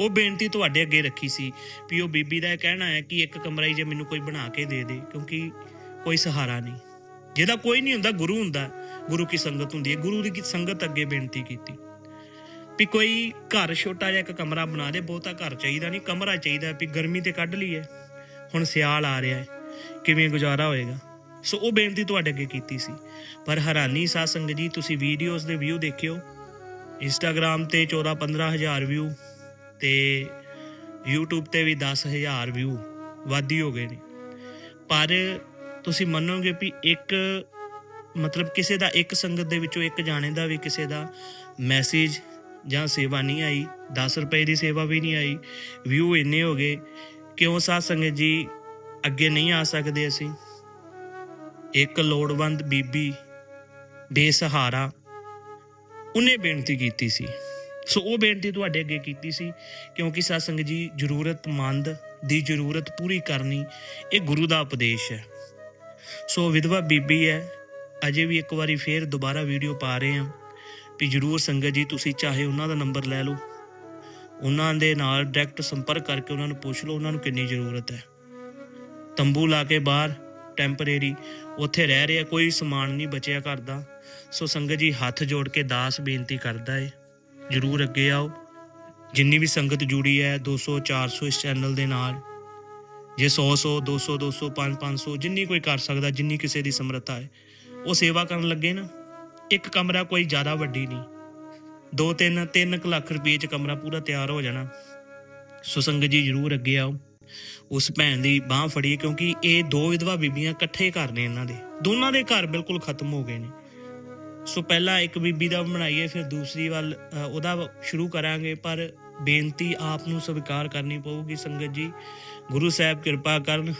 ਉਹ ਬੇਨਤੀ ਤੁਹਾਡੇ ਅੱਗੇ ਰੱਖੀ ਸੀ ਵੀ ਉਹ ਬੀਬੀ ਦਾ ਇਹ ਕਹਿਣਾ ਹੈ ਕਿ ਇੱਕ ਕਮਰਾ ਹੀ ਜੇ ਮੈਨੂੰ ਕੋਈ ਬਣਾ ਕੇ ਦੇ ਦੇ, ਕਿਉਂਕਿ ਕੋਈ ਸਹਾਰਾ ਨਹੀਂ। ਜਿਹਦਾ ਕੋਈ ਨਹੀਂ ਹੁੰਦਾ, ਗੁਰੂ ਹੁੰਦਾ। ਗੁਰੂ ਕੀ ਸੰਗਤ ਹੁੰਦੀ ਹੈ। ਗੁਰੂ ਦੀ ਸੰਗਤ ਅੱਗੇ ਬੇਨਤੀ ਕੀਤੀ। ਵੀ ਕੋਈ ਘਰ ਛੋਟਾ ਜਿਹਾ ਇੱਕ ਕਮਰਾ ਬਣਾ ਦੇ, ਬਹੁਤਾ ਘਰ ਚਾਹੀਦਾ ਨਹੀਂ, ਕਮਰਾ ਚਾਹੀਦਾ ਵੀ ਗਰਮੀ ਤੇ ਕੱਢ ਲਈਏ। ਹੁਣ ਸਿਆਲ ਆ ਰਿਹਾ ਹੈ, ਕਿਵੇਂ ਗੁਜ਼ਾਰਾ ਹੋਏਗਾ? ਸੋ ਉਹ ਬੇਨਤੀ ਤੁਹਾਡੇ ਅੱਗੇ ਕੀਤੀ ਸੀ। ਪਰ ਹੈਰਾਨੀ ਸਾਧ ਸੰਗਤ ਜੀ, ਤੁਸੀਂ ਵੀਡੀਓਜ਼ ਦੇ ਵਿਊ ਦੇਖਿਓ। ਇੰਸਟਾਗ੍ਰam ਤੇ 14 15000 ਵਿਊ ਤੇ YouTube ਤੇ ਵੀ 10000 ਵਿਊ ਵਾਧੀ ਹੋ ਗਏ ਨੇ। ਪਰ ਤੁਸੀਂ ਮੰਨੋਗੇ ਵੀ ਇੱਕ ਮਤਲਬ ਕਿਸੇ ਦਾ ਇੱਕ ਸੰਗਤ ਦੇ ਵਿੱਚੋਂ ਇੱਕ ਜਾਣੇ ਦਾ ਵੀ ਕਿਸੇ ਦਾ ਮੈਸੇਜ ਜਾਂ ਸੇਵਾ ਨਹੀਂ ਆਈ 10 ਰੁਪਏ ਦੀ ਸੇਵਾ ਵੀ ਨਹੀਂ ਆਈ, ਵਿਊ ਇੰਨੇ ਹੋ ਗਏ, ਕਿਉਂ ਸਾਧ ਸੰਗਤ ਜੀ ਅੱਗੇ ਨਹੀਂ ਆ ਸਕਦੇ ਅਸੀਂ? ਇੱਕ ਲੋੜਵੰਦ ਬੀਬੀ ਬੇਸਹਾਰਾ ਉਹਨੇ ਬੇਨਤੀ ਕੀਤੀ ਸੀ। ਸੋ ਉਹ ਬੇਨਤੀ ਤੁਹਾਡੇ ਅੱਗੇ ਕੀਤੀ ਸੀ, ਕਿਉਂਕਿ ਸਾਧ ਜੀ ਜ਼ਰੂਰਤਮੰਦ ਦੀ ਜ਼ਰੂਰਤ ਪੂਰੀ ਕਰਨੀ ਇਹ ਗੁਰੂ ਦਾ ਉਪਦੇਸ਼ ਹੈ। ਸੋ ਵਿਧਵਾ ਬੀਬੀ ਹੈ, ਅਜੇ ਵੀ ਇੱਕ ਵਾਰੀ ਫੇਰ ਦੁਬਾਰਾ ਵੀਡੀਓ ਪਾ ਰਹੇ ਹਾਂ। ਵੀ ਜਰੂਰ ਸੰਗਤ ਜੀ, ਤੁਸੀਂ ਚਾਹੇ ਉਹਨਾਂ ਦਾ ਨੰਬਰ ਲੈ ਲਓ। ਉਹਨਾਂ ਦੇ ਨਾਲ ਡਾਇਰੈਕਟ ਸੰਪਰਕ ਕਰਕੇ ਉਹਨਾਂ ਨੂੰ ਪੁੱਛ ਲਓ, ਉਹਨਾਂ ਨੂੰ ਕਿੰਨੀ ਜ਼ਰੂਰਤ ਹੈ। ਤੰਬੂ ਲਾ ਕੇ ਬਾਹਰ ਟੈਂਪਰੇਰੀ ਉੱਥੇ ਰਹਿ ਰਿਹਾ, ਕੋਈ ਸਮਾਨ ਨਹੀਂ ਬਚਿਆ ਘਰ ਦਾ। ਸੋ ਸੰਗਤ ਜੀ, ਹੱਥ ਜੋੜ ਕੇ ਦਾਸ ਬੇਨਤੀ ਕਰਦਾ ਏ, ਜਰੂਰ ਅੱਗੇ ਆਓ। ਜਿੰਨੀ ਵੀ ਸੰਗਤ ਜੁੜੀ ਹੈ 200 400 ਇਸ ਚੈਨਲ ਦੇ ਨਾਲ। ਜੇ 100 100 200 200 5 500 ਜਿੰਨੀ ਕੋਈ ਕਰ ਸਕਦਾ, ਜਿੰਨੀ ਕਿਸੇ ਦੀ ਸਮਰੱਥਾ ਹੈ। ਉਹ ਸੇਵਾ ਕਰਨ ਲੱਗੇ ਨਾ। ਇੱਕ ਕਮਰਾ ਕੋਈ ਜ਼ਿਆਦਾ ਵੱਡੀ ਨਹੀਂ। 2 3 3 ਲੱਖ ਰੁਪਏ ਚ ਕਮਰਾ ਪੂਰਾ ਤਿਆਰ ਹੋ ਜਾਣਾ। ਸੋ ਸੰਗਤ ਜੀ ਜਰੂਰ ਅੱਗੇ ਆਓ। ਉਸ ਭੈਣ ਦੀ ਬਾਹ ਫੜੀ ਕਿਉਂਕਿ ਇਹ ਦੋ ਵਿਧਵਾ ਬੀਬੀਆਂ ਇਕੱਠੇ ਘਰ ਨੇ ਇਹਨਾਂ ਦੇ। ਦੋਨਾਂ ਦੇ ਘਰ ਬਿਲਕੁਲ ਖਤਮ ਹੋ ਗਏ ਨੇ। ਸੋ ਪਹਿਲਾਂ ਇੱਕ ਬੀਬੀ ਦਾ ਬਣਾਈਏ, ਫਿਰ ਦੂਸਰੀ ਵੱਲ ਉਹਦਾ ਸ਼ੁਰੂ ਕਰਾਂਗੇ। ਪਰ ਬੇਨਤੀ ਆਪ ਨੂੰ ਸਵੀਕਾਰ ਕਰਨੀ ਪਊਗੀ ਸੰਗਤ ਜੀ। ਗੁਰੂ ਸਾਹਿਬ ਕਿਰਪਾ ਕਰਨ।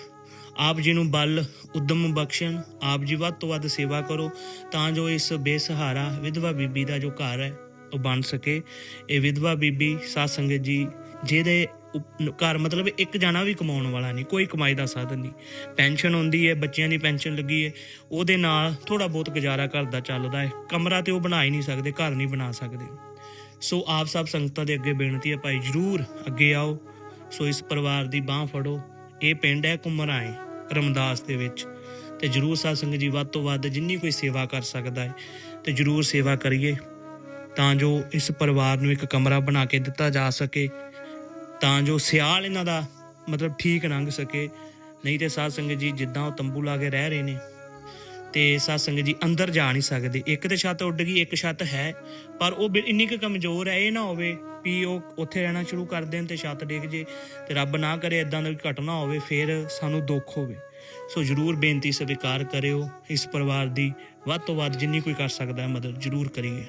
ਆਪ ਜੀ ਨੂੰ ਬਲ ਉਦਮ ਬਖਸ਼ਣ, ਆਪ ਜੀ ਵੱਧ ਤੋਂ ਵੱਧ ਸੇਵਾ ਕਰੋ, ਤਾਂ ਜੋ ਇਸ ਬੇਸਹਾਰਾ ਵਿਧਵਾ ਬੀਬੀ ਦਾ ਜੋ ਘਰ ਹੈ, ਉਹ ਬਣ ਸਕੇ। ਇਹ ਵਿਧਵਾ ਬੀਬੀ ਸਾਧ ਸੰਗਤ ਜੀ, ਜਿਹਦੇ ਉਪ- ਘਰ ਮਤਲਬ ਇੱਕ ਜਣਾ ਵੀ ਕਮਾਉਣ ਵਾਲਾ ਨਹੀਂ, ਕੋਈ ਕਮਾਈ ਦਾ ਸਾਧਨ ਨਹੀਂ। ਪੈਨਸ਼ਨ ਹੁੰਦੀ ਹੈ, ਬੱਚਿਆਂ ਦੀ ਪੈਨਸ਼ਨ ਲੱਗੀ ਹੈ, ਉਹਦੇ ਨਾਲ ਥੋੜਾ ਬਹੁਤ ਗੁਜ਼ਾਰਾ ਘਰ ਦਾ ਚੱਲਦਾ ਹੈ। ਕਮਰਾ ਤੇ ਉਹ ਬਣਾ ਹੀ ਨਹੀਂ ਸਕਦੇ, ਘਰ ਨਹੀਂ ਬਣਾ ਸਕਦੇ। ਸੋ ਆਪ ਸਭ ਸੰਗਤਾਂ ਦੇ ਅੱਗੇ ਬੇਨਤੀ ਹੈ, ਭਾਈ ਜਰੂਰ ਅੱਗੇ ਆਓ। ਸੋ ਇਸ ਪਰਿਵਾਰ ਦੀ ਬਾਹ ਫੜੋ। ਇਹ ਪਿੰਡ ਹੈ ਕੁਮਰਾਏ ਰਮਦਾਸ ਦੇ ਵਿੱਚ। ਤੇ ਜਰੂਰ ਸਾਧ ਸੰਗਤ ਜੀ, ਵੱਧ ਤੋਂ ਵੱਧ ਜਿੰਨੀ ਕੋਈ ਸੇਵਾ ਕਰ ਸਕਦਾ ਹੈ, ਤੇ ਜਰੂਰ ਸੇਵਾ ਕਰੀਏ, ਤਾਂ ਜੋ ਇਸ ਪਰਿਵਾਰ ਨੂੰ ਇੱਕ ਕਮਰਾ ਬਣਾ ਕੇ ਦਿੱਤਾ ਜਾ ਸਕੇ, ਤਾਂ ਜੋ ਸਿਆਲ ਇਹਨਾਂ ਦਾ ਮਤਲਬ ਠੀਕ ਲੰਘ ਸਕੇ। ਨਹੀਂ ਤੇ ਸਾਧ ਸੰਗਤ ਜੀ, ਜਿੱਦਾਂ ਉਹ ਤੰਬੂ ਲਾ ਕੇ ਰਹਿ ਰਹੇ ਨੇ, ਤੇ ਸਾਧ ਸੰਗਤ ਜੀ ਅੰਦਰ ਜਾ ਨਹੀਂ ਸਕਦੇ। ਇੱਕ ਤੇ ਛੱਤ ਉੱਡ ਗਈ, ਇੱਕ ਛੱਤ ਹੈ, ਪਰ ਉਹ ਬਿ- ਇੰਨੀ ਕੁ ਕਮਜ਼ੋਰ ਹੈ, ਇਹ ਨਾ ਹੋਵੇ ਵੀ ਉਹ ਉੱਥੇ ਰਹਿਣਾ ਸ਼ੁਰੂ ਕਰ ਦੇਣ ਤੇ ਛੱਤ ਡਿੱਗ ਜੇ ਤੇ ਰੱਬ ਨਾ ਕਰੇ ਇਦਾਂ ਦੀ ਘਟਨਾ ਹੋਵੇ, ਫਿਰ ਸਾਨੂੰ ਦੁੱਖ ਹੋਵੇ। ਸੋ ਜਰੂਰ ਬੇਨਤੀ ਸਵੀਕਾਰ ਕਰਿਓ, ਇਸ ਪਰਿਵਾਰ ਦੀ ਵੱਧ ਤੋਂ ਵੱਧ ਜਿੰਨੀ ਕੋਈ ਕਰ ਸਕਦਾ ਹੈ, ਮਦਦ ਜਰੂਰ ਕਰੀਏ।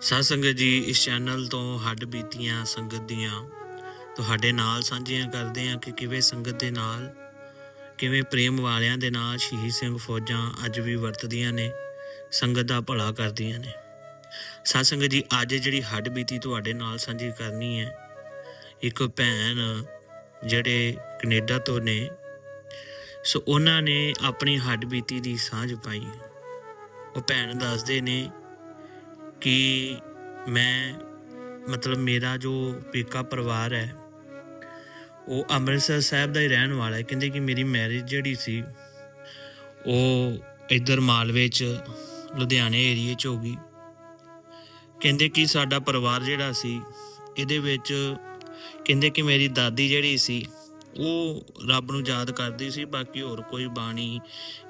ਸਾਧ ਸੰਗਤ ਜੀ, ਇਸ ਚੈਨਲ ਤੋਂ ਹੱਡ ਬੀਤੀਆਂ ਸੰਗਤ ਦੀਆਂ, ਤੁਹਾਡੇ ਨਾਲ ਸਾਂਝੀਆਂ ਕਰਦੇ ਹਾਂ ਕਿ ਕਿਵੇਂ ਸੰਗਤ ਦੇ ਨਾਲ, ਕਿਵੇਂ ਪ੍ਰੇਮ ਵਾਲਿਆਂ ਦੇ ਨਾਲ ਸ਼ਹੀਦ ਸਿੰਘ ਫੌਜਾਂ ਅੱਜ ਵੀ ਵਰਤਦੀਆਂ ਨੇ, ਸੰਗਤ ਦਾ ਭਲਾ ਕਰਦੀਆਂ ਨੇ। ਸਾਧ ਜੀ, ਅੱਜ ਜਿਹੜੀ ਹੱਡ ਬੀਤੀ ਤੁਹਾਡੇ ਨਾਲ ਸਾਂਝੀ ਕਰਨੀ ਹੈ, ਇੱਕ ਭੈਣ ਜਿਹੜੇ ਕੈਨੇਡਾ ਤੋਂ ਨੇ, ਸੋ ਉਹਨਾਂ ਨੇ ਆਪਣੀ ਹੱਡ ਬੀਤੀ ਦੀ ਸਾਂਝ ਪਾਈ। ਉਹ ਭੈਣ ਦੱਸਦੇ ਨੇ ਕਿ ਮੈਂ, ਮਤਲਬ ਮੇਰਾ ਜੋ ਪੇਕਾ ਪਰਿਵਾਰ ਹੈ, ਉਹ ਅੰਮ੍ਰਿਤਸਰ ਸਾਹਿਬ ਦਾ ਹੀ ਰਹਿਣ ਵਾਲਾ ਹੈ। ਕਹਿੰਦੇ ਕਿ ਮੇਰੀ ਮੈਰਿਜ ਜਿਹੜੀ ਸੀ, ਉਹ ਇੱਧਰ ਮਾਲਵੇ ਚ, ਲੁਧਿਆਣੇ ਏਰੀਏ ਚ ਹੋ ਗਈ। ਕਹਿੰਦੇ ਕਿ ਸਾਡਾ ਪਰਿਵਾਰ ਜਿਹੜਾ ਸੀ, ਇਹਦੇ ਵਿੱਚ ਕਹਿੰਦੇ ਕਿ ਮੇਰੀ ਦਾਦੀ ਜਿਹੜੀ ਸੀ, ਉਹ ਰੱਬ ਨੂੰ ਯਾਦ ਕਰਦੀ ਸੀ, ਬਾਕੀ ਹੋਰ ਕੋਈ ਬਾਣੀ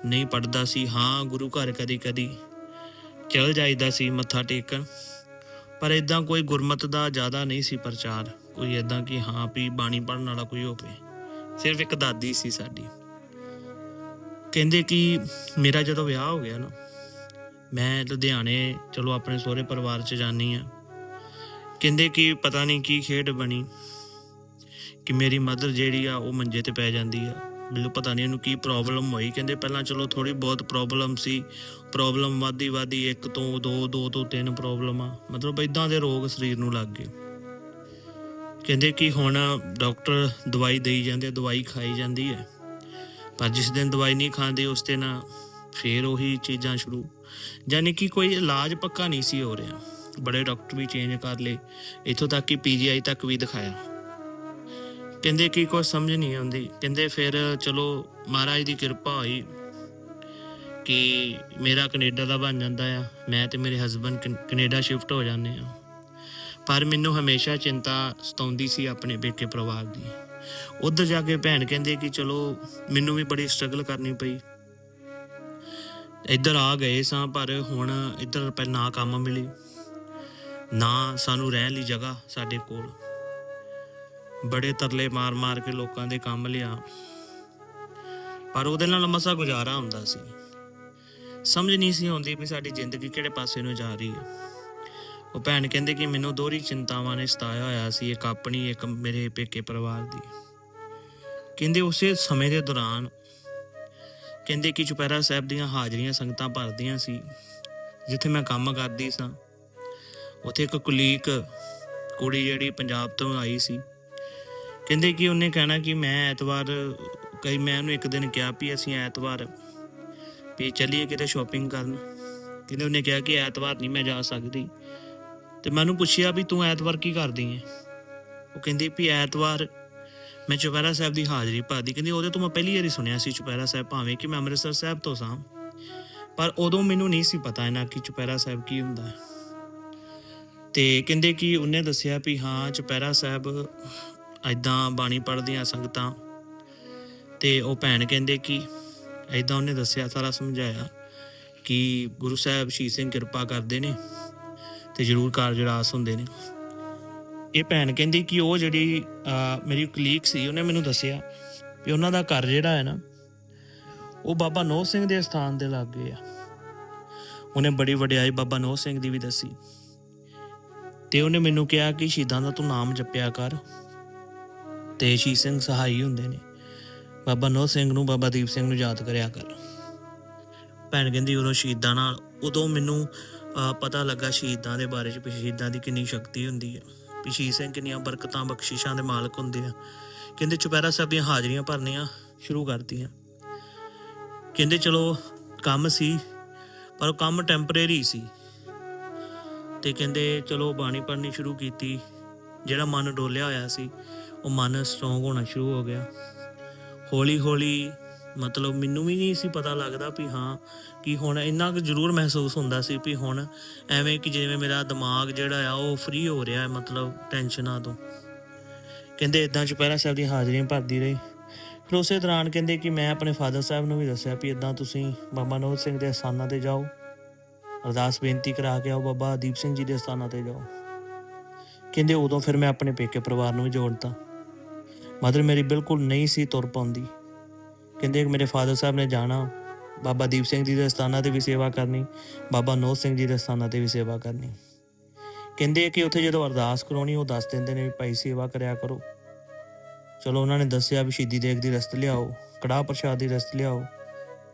ਨਹੀਂ ਪੜਦਾ ਸੀ। ਹਾਂ, ਗੁਰੂ ਘਰ ਕਦੀ ਕਦੀ ਚਲ ਜਾਈਦਾ ਸੀ ਮੱਥਾ ਟੇਕਣ, ਪਰ ਇਦਾਂ ਕੋਈ ਗੁਰਮਤ ਦਾ ਜ਼ਿਆਦਾ ਨਹੀਂ ਸੀ ਪ੍ਰਚਾਰ। ਕੋਈ ਇਦਾਂ ਕਿ ਹਾਂ ਵੀ ਬਾਣੀ ਪੜਨ ਵਾਲਾ ਕੋਈ ਹੋਵੇ, ਸਿਰਫ ਇੱਕ ਦਾਦੀ ਸੀ ਸਾਡੀ। ਕਹਿੰਦੇ ਕਿ ਮੇਰਾ ਜਦੋਂ ਵਿਆਹ ਹੋ ਗਿਆ ਨਾ ਮੈਂ ਲੁਧਿਆਣੇ, ਚਲੋ ਆਪਣੇ ਸਹੁਰੇ ਪਰਿਵਾਰ 'ਚ ਜਾਨੀ ਆ ਕਹਿੰਦੇ ਕਿ ਪਤਾ ਨਹੀਂ ਕੀ ਖੇਡ ਬਣੀ, ਕਿ ਮੇਰੀ ਮਦਰ ਜਿਹੜੀ ਆ ਉਹ ਮੰਜੇ ਤੇ ਪੈ ਜਾਂਦੀ ਆ। ਮੈਨੂੰ ਪਤਾ ਨਹੀਂ ਉਹਨੂੰ ਕੀ ਪ੍ਰੋਬਲਮ ਹੋਈ। ਕਹਿੰਦੇ ਪਹਿਲਾਂ ਚਲੋ ਥੋੜੀ ਬਹੁਤ ਪ੍ਰੋਬਲਮ ਸੀ। ਪ੍ਰੋਬਲਮ ਵਾਦੀ ਵਾਦੀ ਇੱਕ ਤੋਂ ਦੋ ਦੋ ਤੋਂ ਤਿੰਨ ਪ੍ਰੋਬਲਮ ਆ। ਮਤਲਬ ਇਦਾਂ ਦੇ ਰੋਗ ਸਰੀਰ ਨੂੰ ਲੱਗ ਗਏ। ਕਹਿੰਦੇ ਕਿ ਹੁਣ ਡਾਕਟਰ ਦਵਾਈ ਦੇਈ ਜਾਂਦੇ ਦਵਾਈ ਖਾਈ ਜਾਂਦੀ ਹੈ। ਪਰ ਜਿਸ ਦਿਨ ਦਵਾਈ ਨਹੀਂ ਖਾਂਦੇ, ਉਸ ਦਿਨ ਫੇਰ ਉਹੀ ਚੀਜ਼ਾਂ ਸ਼ੁਰੂ ਯਾਨੀ ਕਿ ਕੋਈ ਇਲਾਜ ਪੱਕਾ ਨਹੀਂ ਸੀ ਹੋ ਰਿਹਾ। ਬੜੇ ਡਾਕਟਰ ਵੀ ਚੇਂਜ ਕਰ ਲਏ। ਇੱਥੋਂ ਤੱਕ ਕਿ ਪੀਜੀਆਈ ਤੱਕ ਵੀ ਦਿਖਾਇਆ। ਕਹਿੰਦੇ ਕਿ ਕੋਈ ਸਮਝ ਨਹੀਂ ਆਉਂਦੀ। ਕਹਿੰਦੇ ਫਿਰ ਚਲੋ ਮਹਾਰਾਜ ਦੀ ਕਿਰਪਾ ਹੋਈ ਕਿ ਮੇਰਾ ਕੈਨੇਡਾ ਦਾ ਬਣ ਜਾਂਦਾ ਆ। ਮੈਂ ਤੇ ਮੇਰੇ ਹਸਬੰਡ ਕੈਨੇਡਾ ਸ਼ਿਫਟ ਹੋ ਜਾਂਦੇ ਆ। ਪਰ ਮੈਨੂੰ ਹਮੇਸ਼ਾ ਚਿੰਤਾ ਸਤਾਉਂਦੀ ਸੀ ਆਪਣੇ ਬੇਟੇ ਪਰਿਵਾਰ ਦੀ। ਉੱਧਰ ਜਾ ਕੇ ਭੈਣ ਕਹਿੰਦੇ ਕਿ ਚਲੋ ਮੈਨੂੰ ਵੀ ਬੜੀ ਸਟਰਗਲ ਕਰਨੀ ਪਈ। ਇੱਧਰ ਆ ਗਏ ਸਾਂ, ਪਰ ਹੁਣ ਇੱਧਰ ਪਹਿਲਾਂ ਨਾ ਕੰਮ ਮਿਲੀ। ਨਾ ਸਾਨੂੰ ਰਹਿਣ ਲਈ ਜਗ੍ਹਾ ਸਾਡੇ ਕੋਲ। ਬੜੇ ਤਰਲੇ ਮਾਰ-ਮਾਰ ਕੇ ਲੋਕਾਂ ਦੇ ਕੰਮ ਲਿਆ। ਪਰ ਉਹਦੇ ਨਾਲ ਮਸਾ ਗੁਜ਼ਾਰਾ ਹੁੰਦਾ ਸੀ। ਸਮਝ ਨਹੀਂ ਸੀ ਆਉਂਦੀ ਵੀ ਸਾਡੀ ਜ਼ਿੰਦਗੀ ਕਿਹੜੇ ਪਾਸੇ ਨੂੰ ਜਾ ਰਹੀ ਹੈ। ਉਹ ਭੈਣ ਕਹਿੰਦੇ ਕਿ ਮੈਨੂੰ ਦੋਹਰੀ ਚਿੰਤਾਵਾਂ ਨੇ ਸਤਾਇਆ ਹੋਇਆ ਸੀ, ਇੱਕ ਆਪਣੀ, ਇੱਕ ਮੇਰੇ ਪੇਕੇ ਪਰਿਵਾਰ ਦੀ। ਕਹਿੰਦੇ ਉਸੇ ਸਮੇਂ ਦੇ ਦੌਰਾਨ ਕਹਿੰਦੇ ਕਿ ਚੁਪਹਿਰਾ ਸਾਹਿਬ ਦੀਆਂ ਹਾਜ਼ਰੀਆਂ ਸੰਗਤਾਂ ਭਰਦੀਆਂ ਸੀ, ਜਿੱਥੇ ਮੈਂ ਕੰਮ ਕਰਦੀ ਸਾਂ। ਉੱਥੇ ਇੱਕ ਕੁਲੀਕ ਕੁੜੀ ਜਿਹੜੀ ਪੰਜਾਬ ਤੋਂ ਆਈ ਸੀ। ਕਹਿੰਦੇ ਕਿ ਉਹਨੇ ਕਹਿਣਾ ਕਿ ਮੈਂ ਐਤਵਾਰ, ਕਈ ਮੈਂ ਉਹਨੂੰ ਇੱਕ ਦਿਨ ਕਿਹਾ ਵੀ ਅਸੀਂ ਐਤਵਾਰ ਵੀ ਚੱਲੀਏ ਕਿਤੇ ਸ਼ਾਪਿੰਗ ਕਰਨ। ਕਹਿੰਦੇ ਉਹਨੇ ਕਿਹਾ ਕਿ ਐਤਵਾਰ ਨਹੀਂ ਮੈਂ ਜਾ ਸਕਦੀ। ਤੇ ਮੈਨੂੰ ਪੁੱਛਿਆ ਵੀ ਤੂੰ ਐਤਵਾਰ ਕੀ ਕਰਦੀ ਹੈ ਉਹ ਕਹਿੰਦੀ ਵੀ ਐਤਵਾਰ ਮੈਂ ਚੁਪਹਿਰਾ ਸਾਹਿਬ ਦੀ ਹਾਜ਼ਰੀ ਭਰਦੀ ਕਹਿੰਦੀ, ਉਹਦੇ ਤੋਂ ਮੈਂ ਪਹਿਲੀ ਵਾਰੀ ਸੁਣਿਆ ਸੀ ਚੁਪਹਿਰਾ ਸਾਹਿਬ, ਭਾਵੇਂ ਕਿ ਮੈਂ ਅੰਮ੍ਰਿਤਸਰ ਸਾਹਿਬ ਤੋਂ ਸਾਂ। ਪਰ ਉਦੋਂ ਮੈਨੂੰ ਨਹੀਂ ਸੀ ਪਤਾ ਇਹਨਾਂ ਕਿ ਚੁਪਹਿਰਾ ਸਾਹਿਬ ਕੀ ਹੁੰਦਾ ਹੈ। ਤੇ ਕਹਿੰਦੇ ਕਿ ਉਹਨੇ ਦੱਸਿਆ ਵੀ ਹਾਂ, ਚੁਪਹਿਰਾ ਸਾਹਿਬ ਐਦਾਂ ਬਾਣੀ ਪੜ੍ਹਦੀਆਂ ਸੰਗਤਾਂ। ਤੇ ਉਹ ਭੈਣ ਕਹਿੰਦੇ ਕਿ ਐਦਾਂ ਉਹਨੇ ਦੱਸਿਆ, ਸਾਰਾ ਸਮਝਾਇਆ ਕਿ ਗੁਰੂ ਸਾਹਿਬ ਸ਼ਹੀਦ ਸਿੰਘ ਕਿਰਪਾ ਕਰਦੇ ਨੇ ਤੇ ਜ਼ਰੂਰ ਕਾਰਜ ਰਾਸ ਹੁੰਦੇ ਨੇ। ਇਹ ਭੈਣ ਕਹਿੰਦੀ ਕਿ ਉਹ ਜਿਹੜੀ ਮੇਰੀ ਕਲੀਗ ਸੀ, ਉਹਨੇ ਮੈਨੂੰ ਦੱਸਿਆ ਵੀ ਉਹਨਾਂ ਦਾ ਘਰ ਜਿਹੜਾ ਹੈ ਨਾ, ਉਹ ਬਾਬਾ ਨੋਹ ਸਿੰਘ ਦੇ ਸਥਾਨ ਦੇ ਲਾਗੇ ਆ। ਉਹਨੇ ਬੜੀ ਵਡਿਆਈ ਬਾਬਾ ਨੋਹ ਸਿੰਘ ਦੀ ਵੀ ਦੱਸੀ। ਤੇ ਉਹਨੇ ਮੈਨੂੰ ਕਿਹਾ ਕਿ ਸ਼ਹੀਦਾਂ ਦਾ ਤੂੰ ਨਾਮ ਜਪਿਆ ਕਰ, ਤੇ ਸ਼ਹੀਦ ਸਿੰਘ ਸਹਾਈ ਹੁੰਦੇ ਨੇ। ਬਾਬਾ ਨੋਹ ਸਿੰਘ ਨੂੰ ਬਾਬਾ ਦੀਪ ਸਿੰਘ ਨੂੰ ਯਾਦ ਕਰਿਆ ਕਰ। ਭੈਣ ਕਹਿੰਦੀ ਉਦੋਂ ਸ਼ਹੀਦਾਂ ਨਾਲ, ਉਦੋਂ ਮੈਨੂੰ ਪਤਾ ਲੱਗਾ ਸ਼ਹੀਦਾਂ ਦੇ ਬਾਰੇ ਚ ਸ਼ਹੀਦਾਂ ਦੀ ਕਿੰਨੀ ਸ਼ਕਤੀ ਹੁੰਦੀ ਹੈ ਵੀ ਸ਼ਹੀਦ ਸਿੰਘ ਕਿੰਨੀਆਂ ਬਰਕਤਾਂ ਬਖਸ਼ਿਸ਼ਾਂ ਦੇ ਮਾਲਕ ਹੁੰਦੇ ਆ। ਕਹਿੰਦੇ ਚੁਪਹਿਰਾ ਸਾਹਿਬ ਦੀਆਂ ਹਾਜ਼ਰੀਆਂ ਭਰਨੀਆਂ ਸ਼ੁਰੂ ਕਰਤੀਆਂ। ਕਹਿੰਦੇ ਚਲੋ ਕੰਮ ਸੀ, ਪਰ ਉਹ ਕੰਮ ਟੈਂਪਰੇਰੀ ਸੀ। ਤੇ ਕਹਿੰਦੇ ਚਲੋ ਬਾਣੀ ਪੜ੍ਹਨੀ ਸ਼ੁਰੂ ਕੀਤੀ, ਜਿਹੜਾ ਮਨ ਡੋਲਿਆ ਹੋਇਆ ਸੀ, ਉਹ ਮਨ ਸਟਰੋਂਗ ਹੋਣਾ ਸ਼ੁਰੂ ਹੋ ਗਿਆ। ਹੌਲੀ ਹੌਲੀ ਮਤਲਬ ਮੈਨੂੰ ਵੀ ਨਹੀਂ ਸੀ ਪਤਾ ਲੱਗਦਾ ਵੀ ਹਾਂ ਕਿ ਹੁਣ ਇੰਨਾ ਕੁ ਜ਼ਰੂਰ ਮਹਿਸੂਸ ਹੁੰਦਾ ਸੀ ਵੀ ਹੁਣ ਐਵੇਂ ਕਿ ਜਿਵੇਂ ਮੇਰਾ ਦਿਮਾਗ ਜਿਹੜਾ ਆ ਉਹ ਫ੍ਰੀ ਹੋ ਰਿਹਾ ਹੈ, ਮਤਲਬ ਟੈਨਸ਼ਨਾਂ ਤੋਂ। ਕਹਿੰਦੇ ਇਦਾਂ ਚੁਪਹਿਰਾ ਸਾਹਿਬ ਦੀ ਹਾਜ਼ਰੀਆਂ ਭਰਦੀ ਰਹੀ। ਫਿਰ ਉਸੇ ਦੌਰਾਨ ਕਹਿੰਦੇ ਕਿ ਮੈਂ ਆਪਣੇ ਫਾਦਰ ਸਾਹਿਬ ਨੂੰ ਵੀ ਦੱਸਿਆ ਵੀ ਇਦਾਂ ਤੁਸੀਂ ਬਾਬਾ ਨੋਦ ਸਿੰਘ ਦੇ ਅਸਥਾਨਾਂ ਤੇ ਜਾਓ। ਅਰਦਾਸ ਬੇਨਤੀ ਕਰਾ ਕੇ ਆਓ ਬਾਬਾ ਦੀਪ ਸਿੰਘ ਜੀ ਦੇ ਅਸਥਾਨਾਂ ਤੇ ਜਾਓ। ਕਹਿੰਦੇ ਉਦੋਂ ਫਿਰ ਮੈਂ ਆਪਣੇ ਪੇਕੇ ਪਰਿਵਾਰ ਨੂੰ ਵੀ ਜੋੜਤਾ। ਮਦਰ ਮੇਰੀ ਬਿਲਕੁਲ ਨਹੀਂ ਸੀ ਤੁਰ ਪਾਉਂਦੀ। ਕਹਿੰਦੇ ਮੇਰੇ ਫਾਦਰ ਸਾਹਿਬ ਨੇ ਜਾਣਾ। ਬਾਬਾ ਦੀਪ ਸਿੰਘ ਜੀ ਦੇ ਸਥਾਨਾਂ ਤੇ ਵੀ ਸੇਵਾ ਕਰਨੀ। ਬਾਬਾ ਨੋਦ ਸਿੰਘ ਜੀ ਦੇ ਸਥਾਨਾਂ ਤੇ ਵੀ ਸੇਵਾ ਕਰਨੀ। ਕਹਿੰਦੇ ਕਿ ਉੱਥੇ ਜਦੋਂ ਅਰਦਾਸ ਕਰਾਉਣੀ, ਉਹ ਦੱਸ ਦਿੰਦੇ ਨੇ ਵੀ ਭਾਈ ਸੇਵਾ ਕਰਿਆ ਕਰੋ। ਚਲੋ ਉਹਨਾਂ ਨੇ ਦੱਸਿਆ ਵੀ ਸ਼ਹੀਦੀ ਦੇਗ ਦੀ ਰਸਤ ਲਿਆਓ, ਕੜਾਹ ਪ੍ਰਸ਼ਾਦ ਦੀ ਰਸਤ ਲਿਆਓ,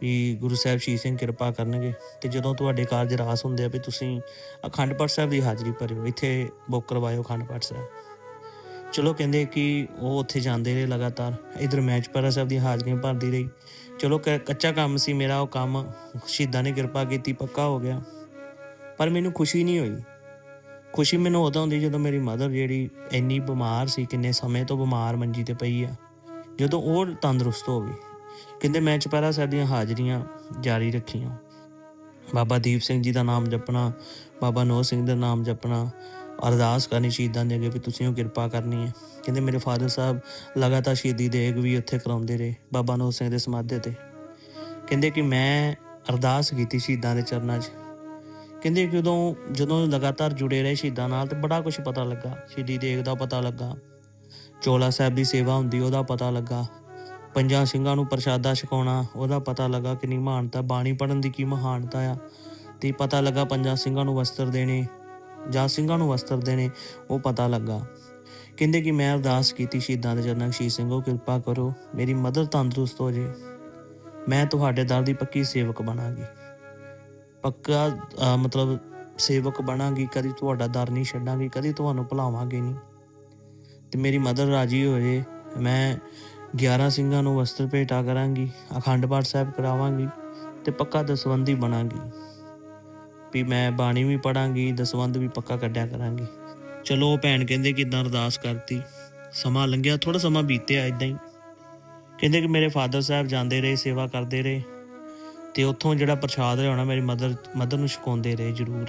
ਵੀ ਗੁਰੂ ਸਾਹਿਬ ਸ਼ਹੀਦ ਸਿੰਘ ਕਿਰਪਾ ਕਰਨਗੇ। ਤੇ ਜਦੋਂ ਤੁਹਾਡੇ ਕਾਰਜ ਰਾਸ ਹੁੰਦੇ ਆ ਵੀ ਤੁਸੀਂ ਅਖੰਡ ਪਾਠ ਸਾਹਿਬ ਦੀ ਹਾਜ਼ਰੀ ਭਰਿਓ, ਇੱਥੇ ਬੁੱਕ ਕਰਵਾਇਓ ਅਖੰਡ ਪਾਠ ਸਾਹਿਬ। ਚਲੋ ਕਹਿੰਦੇ ਕਿ ਉਹ ਉੱਥੇ ਜਾਂਦੇ ਰਹੇ ਲਗਾਤਾਰ। ਇਧਰ ਮੈਚ ਪਰ ਸਾਹਿਬ ਦੀ ਹਾਜ਼ਰੀਆਂ ਭਰਦੀ ਰਹੀ। ਚਲੋ ਕ- ਕੱਚਾ ਕੰਮ ਸੀ ਮੇਰਾ, ਉਹ ਕੰਮ ਸ਼ਹੀਦਾਂ ਨੇ ਕਿਰਪਾ ਕੀਤੀ, ਪੱਕਾ ਹੋ ਗਿਆ। ਪਰ ਮੈਨੂੰ ਖੁਸ਼ੀ ਨਹੀਂ ਹੋਈ। ਖੁਸ਼ੀ ਮੈਨੂੰ ਉਦੋਂ ਹੁੰਦੀ ਜਦੋਂ ਮੇਰੀ ਮਦਰ ਜਿਹੜੀ ਇੰਨੀ ਬਿਮਾਰ ਸੀ, ਕਿੰਨੇ ਸਮੇਂ ਤੋਂ ਬਿਮਾਰ ਮੰਜੀ ਤੇ ਪਈ ਆ, ਜਦੋਂ ਉਹ ਤੰਦਰੁਸਤ ਹੋ ਗਈ। ਕਹਿੰਦੇ ਮੈਂ ਚਪਹਿਰਾ ਸਾਹਿਬ ਦੀਆਂ ਹਾਜ਼ਰੀਆਂ ਜਾਰੀ ਰੱਖੀਆਂ। ਬਾਬਾ ਦੀਪ ਸਿੰਘ ਜੀ ਦਾ ਨਾਮ ਜਪਣਾ, ਬਾਬਾ ਨੋਹ ਸਿੰਘ ਦਾ ਨਾਮ ਜਪਣਾ ਅਰਦਾਸ ਕਰਨੀ ਸ਼ਹੀਦਾਂ ਦੇ ਅੱਗੇ ਵੀ ਤੁਸੀਂ ਉਹ ਕਿਰਪਾ ਕਰਨੀ ਹੈ। ਕਹਿੰਦੇ ਮੇਰੇ ਫਾਦਰ ਸਾਹਿਬ ਲਗਾਤਾਰ ਸ਼ਹੀਦੀ ਦੇਗ ਵੀ ਉੱਥੇ ਕਰਾਉਂਦੇ ਰਹੇ ਬਾਬਾ ਨੋਹ ਸਿੰਘ ਦੇ ਸਮਾਧੇ ਤੇ। ਕਹਿੰਦੇ ਕਿ ਮੈਂ ਅਰਦਾਸ ਕੀਤੀ ਸ਼ਹੀਦਾਂ ਦੇ ਚਰਨਾਂ 'ਚ। ਕਹਿੰਦੇ ਕਿ ਉਦੋਂ ਜਦੋਂ ਲਗਾਤਾਰ ਜੁੜੇ ਰਹੇ ਸ਼ਹੀਦਾਂ ਨਾਲ ਤੇ ਬੜਾ ਕੁਝ ਪਤਾ ਲੱਗਾ। ਸ਼ਹੀਦੀ ਦੇਗ ਦਾ ਪਤਾ ਲੱਗਾ, ਚੋਲਾ ਸਾਹਿਬ ਦੀ ਸੇਵਾ ਹੁੰਦੀ ਉਹਦਾ ਪਤਾ ਲੱਗਾ, ਪੰਜਾਂ ਸਿੰਘਾਂ ਨੂੰ ਪ੍ਰਸ਼ਾਦਾ ਛਕਾਉਣਾ ਉਹਦਾ ਪਤਾ ਲੱਗਾ, ਕਿੰਨੀ ਮਹਾਨਤਾ, ਬਾਣੀ ਪੜਨ ਦੀ ਕੀ ਮਹਾਨਤਾ ਆ। ਤੇ ਪਤਾ ਲੱਗਾ ਪੰਜਾਂ ਸਿੰਘਾਂ ਨੂੰ ਵਸਤਰ ਦੇਣੇ ਜਾਂ ਸਿੰਘਾਂ ਨੂੰ ਵਸਤਰ ਦੇਣੇ ਉਹ ਪਤਾ ਲੱਗਾ। ਕਹਿੰਦੇ ਕਿ ਮੈਂ ਅਰਦਾਸ ਕੀਤੀ ਸ਼ਹੀਦਾਂ ਦੇ ਚਰਨਾਂ 'ਚ, ਸਿੰਘੋ ਕਿਰਪਾ ਕਰੋ ਮੇਰੀ ਮਦਰ ਤੰਦਰੁਸਤ ਹੋ ਜੇ। ਮੈਂ ਤੁਹਾਡੇ ਦਰ ਦੀ ਪੱਕੀ ਸੇਵਕ ਬਣਾਂਗੀ। ਪੱਕਾ ਮਤਲਬ ਸੇਵਕ ਬਣਾਂਗੀ ਕਦੀ ਤੁਹਾਡਾ ਦਰ ਨਹੀਂ ਛੱਡਾਂਗੀ ਕਦੀ ਤੁਹਾਨੂੰ ਭੁਲਾਵਾਂਗੇ ਨਹੀਂ। ਤੇ ਮੇਰੀ ਮਦਰ ਰਾਜੀ ਹੋ ਜੇ ਮੈਂ 11 ਸਿੰਘਾਂ ਨੂੰ ਵਸਤਰ ਭੇਟਾ ਕਰਾਂਗੀ ਅਖੰਡ ਪਾਠ ਸਾਹਿਬ ਕਰਾਵਾਂਗੀ ਤੇ ਪੱਕਾ ਦਸਵੰਦੀ ਬਣਾਂਗੀ। ਵੀ ਮੈਂ ਬਾਣੀ ਵੀ ਪੜਾਂਗੀ ਦਸਵੰਦ ਵੀ ਪੱਕਾ ਕੱਢਿਆ ਕਰਾਂਗੀ। ਚਲੋ ਉਹ ਭੈਣ ਕਹਿੰਦੇ ਕਿ ਅਰਦਾਸ ਕਰਤੀ। ਸਮਾਂ ਲੰਘਿਆ ਥੋੜਾ ਸਮਾਂ ਬੀਤਿਆ ਇਦਾਂ ਹੀ। ਕਹਿੰਦੇ ਕਿ ਮੇਰੇ ਫਾਦਰ ਸਾਹਿਬ ਜਾਂਦੇ ਰਹੇ, ਸੇਵਾ ਕਰਦੇ ਰਹੇ। ਤੇ ਉੱਥੋਂ ਜਿਹੜਾ ਪ੍ਰਸ਼ਾਦ ਲਿਆਉਣਾ ਮੇਰੀ ਮਦਰ ਮਦਰ ਨੂੰ ਛਕਾਉਂਦੇ ਰਹੇ ਜ਼ਰੂਰ।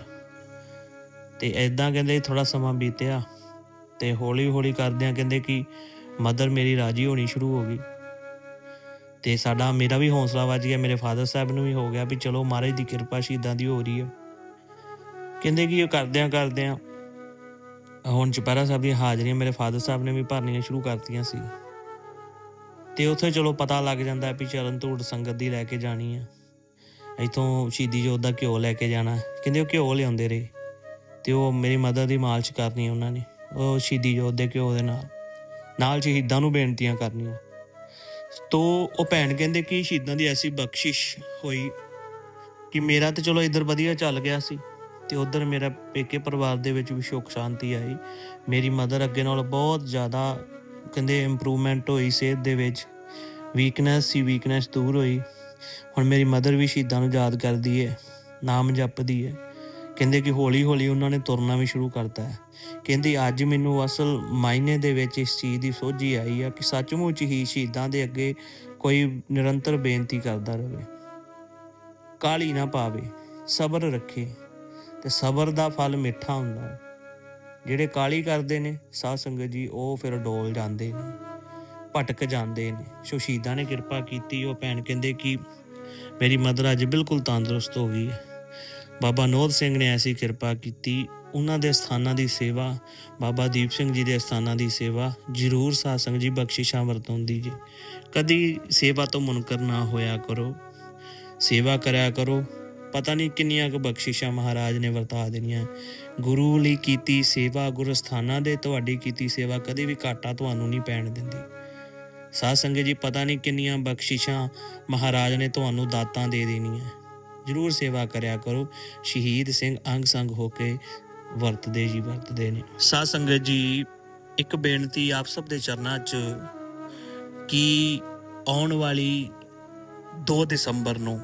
ਤੇ ਐਦਾਂ ਕਹਿੰਦੇ ਥੋੜਾ ਸਮਾਂ ਬੀਤਿਆ ਤੇ ਹੌਲੀ ਹੌਲੀ ਕਰਦਿਆਂ ਕਹਿੰਦੇ ਕਿ ਮਦਰ ਮੇਰੀ ਰਾਜੀ ਹੋਣੀ ਸ਼ੁਰੂ ਹੋ ਗਈ। ਤੇ ਸਾਡਾ, ਮੇਰਾ ਵੀ ਹੌਸਲਾ ਵੱਜ ਗਿਆ, ਮੇਰੇ ਫਾਦਰ ਸਾਹਿਬ ਨੂੰ ਵੀ ਹੋ ਗਿਆ ਵੀ ਚਲੋ ਮਹਾਰਾਜ ਦੀ ਕਿਰਪਾ ਸ਼ਹੀਦਾਂ ਦੀ ਹੋ ਰਹੀ ਹੈ ਕਹਿੰਦੇ ਕਿ ਉਹ ਕਰਦਿਆਂ ਕਰਦਿਆਂ ਹੁਣ ਚੁਪਹਿਰਾ ਸਾਹਿਬ ਦੀਆਂ ਹਾਜ਼ਰੀਆਂ ਮੇਰੇ ਫਾਦਰ ਸਾਹਿਬ ਨੇ ਵੀ ਭਰਨੀਆਂ ਸ਼ੁਰੂ ਕਰਤੀਆਂ ਸੀ। ਤੇ ਉੱਥੇ ਚਲੋ ਪਤਾ ਲੱਗ ਜਾਂਦਾ ਵੀ ਚਰਨ ਧੂੜ ਸੰਗਤ ਦੀ ਲੈ ਕੇ ਜਾਣੀ ਆ। ਇਥੋਂ ਸ਼ਹੀਦੀ ਜੋਤ ਦਾ ਘਿਓ ਲੈ ਕੇ ਜਾਣਾ। ਕਹਿੰਦੇ ਉਹ ਘਿਓ ਲਿਆਉਂਦੇ ਰਹੇ। ਤੇ ਉਹ ਮੇਰੀ ਮਦਰ ਦੀ ਮਾਲਸ਼ ਕਰਨੀ ਉਹਨਾਂ ਨੇ, ਉਹ ਸ਼ਹੀਦੀ ਜੋਤ ਦੇ ਘਿਓ ਦੇ ਨਾਲ। ਨਾਲ ਸ਼ਹੀਦਾਂ ਨੂੰ ਬੇਨਤੀਆਂ ਕਰਨੀਆਂ। ਤੋ ਉਹ ਭੈਣ ਕਹਿੰਦੇ ਕਿ ਸ਼ਹੀਦਾਂ ਦੀ ਐਸੀ ਬਖਸ਼ਿਸ਼ ਹੋਈ ਕਿ ਮੇਰਾ ਤੇ ਚਲੋ ਇੱਧਰ ਵਧੀਆ ਚੱਲ ਗਿਆ ਸੀ। ਤੇ ਉਧਰ ਮੇਰਾ ਪੇਕੇ ਪਰਿਵਾਰ ਦੇ ਵਿੱਚ ਵੀ ਸੁੱਖ ਸ਼ਾਂਤੀ ਆਈ। ਮੇਰੀ ਮਦਰ ਅੱਗੇ ਨਾਲ ਬਹੁਤ ਜ਼ਿਆਦਾ ਕਹਿੰਦੇ ਇੰਪਰੂਵਮੈਂਟ ਹੋਈ, ਸਿਹਤ ਦੇ ਵਿੱਚ ਵੀਕਨੈਸ ਸੀ ਵੀਕਨੈਸ ਦੂਰ ਹੋਈ। ਹੁਣ ਮੇਰੀ ਮਦਰ ਵੀ ਸ਼ਹੀਦਾਂ ਨੂੰ ਯਾਦ ਕਰਦੀ ਹੈ ਨਾਮ ਜਪਦੀ ਹੈ ਕਹਿੰਦੇ ਕਿ ਹੌਲੀ ਹੌਲੀ ਉਹਨਾਂ ਨੇ ਤੁਰਨਾ ਵੀ ਸ਼ੁਰੂ ਕਰਤਾ ਹੈ। ਕਹਿੰਦੀ ਅੱਜ ਮੈਨੂੰ ਅਸਲ ਮਾਇਨੇ ਦੇ ਵਿੱਚ ਇਸ ਚੀਜ਼ ਦੀ ਸੋਝੀ ਆਈ ਆ ਕਿ ਸੱਚਮੁੱਚ ਹੀ ਸ਼ਹੀਦਾਂ ਦੇ ਅੱਗੇ ਕੋਈ ਨਿਰੰਤਰ ਬੇਨਤੀ ਕਰਦਾ ਰਹੇ ਕਾਲੀ ਨਾ ਪਾਵੇ, ਸਬਰ ਰੱਖੇ। ਤੇ ਸਬਰ ਦਾ ਫਲ ਮਿੱਠਾ ਹੁੰਦਾ ਹੈ। ਜਿਹੜੇ ਕਾਲੀ ਕਰਦੇ ਨੇ, ਸਾਧ ਸੰਗਤ ਜੀ, ਉਹ ਫਿਰ ਡੋਲ ਜਾਂਦੇ ਨੇ, ਭਟਕ ਜਾਂਦੇ ਨੇ। ਸੋ ਸ਼ਹੀਦਾਂ ਨੇ ਕਿਰਪਾ ਕੀਤੀ। ਉਹ ਭੈਣ ਕਹਿੰਦੇ ਕਿ ਮੇਰੀ ਮਦਰ ਅੱਜ ਬਿਲਕੁਲ ਤੰਦਰੁਸਤ ਹੋ ਗਈ ਹੈ। ਬਾਬਾ ਨੋਦ ਸਿੰਘ ਨੇ ਐਸੀ ਕਿਰਪਾ ਕੀਤੀ। ਉਹਨਾਂ ਦੇ ਸਥਾਨਾਂ ਦੀ ਸੇਵਾ, ਬਾਬਾ ਦੀਪ ਸਿੰਘ ਜੀ ਦੇ ਸਥਾਨਾਂ ਦੀ ਸੇਵਾ ਜ਼ਰੂਰ ਸਾਧ ਸੰਗਤ ਜੀ ਬਖਸ਼ਿਸ਼ਾਂ ਵਰਤੋਂਦੀ ਜੀ। ਕਦੀ ਸੇਵਾ ਤੋਂ ਮੁਨਕਰ ਨਾ ਹੋਇਆ ਕਰੋ। ਸੇਵਾ ਕਰਿਆ ਕਰੋ। ਪਤਾ ਨਹੀਂ ਕਿੰਨੀਆਂ ਕੁ ਬਖਸ਼ਿਸ਼ਾਂ ਮਹਾਰਾਜ ਨੇ ਵਰਤਾ ਦੇਣੀਆਂ। ਗੁਰੂ ਲਈ ਕੀਤੀ ਸੇਵਾ ਗੁਰੂ ਸਥਾਨਾਂ ਦੇ ਤੁਹਾਡੀ ਕੀਤੀ ਸੇਵਾ ਕਦੇ ਵੀ ਘਾਟਾ ਤੁਹਾਨੂੰ ਨਹੀਂ ਪੈਣ ਦਿੰਦੀ। ਸਾਧ ਸੰਗਤ ਜੀ, ਪਤਾ ਨਹੀਂ ਕਿੰਨੀਆਂ ਬਖਸ਼ਿਸ਼ਾਂ ਮਹਾਰਾਜ ਨੇ ਤੁਹਾਨੂੰ ਦਾਤਾਂ ਦੇ ਦੇਣੀਆਂ। ਜਰੂਰ ਸੇਵਾ ਕਰਿਆ ਕਰੋ। ਸ਼ਹੀਦ ਸਿੰਘ ਅੰਗ ਸੰਗ ਹੋ ਕੇ ਵਰਤਦੇ ਜੀ, ਵਰਤਦੇ ਨੇ। ਸਾਧ ਸੰਗਤ ਜੀ, ਇੱਕ ਬੇਨਤੀ ਆਪ ਸਭ ਦੇ ਚਰਨਾਂ 'ਚ ਕਿ ਆਉਣ ਵਾਲੀ 2 ਦਸੰਬਰ ਨੂੰ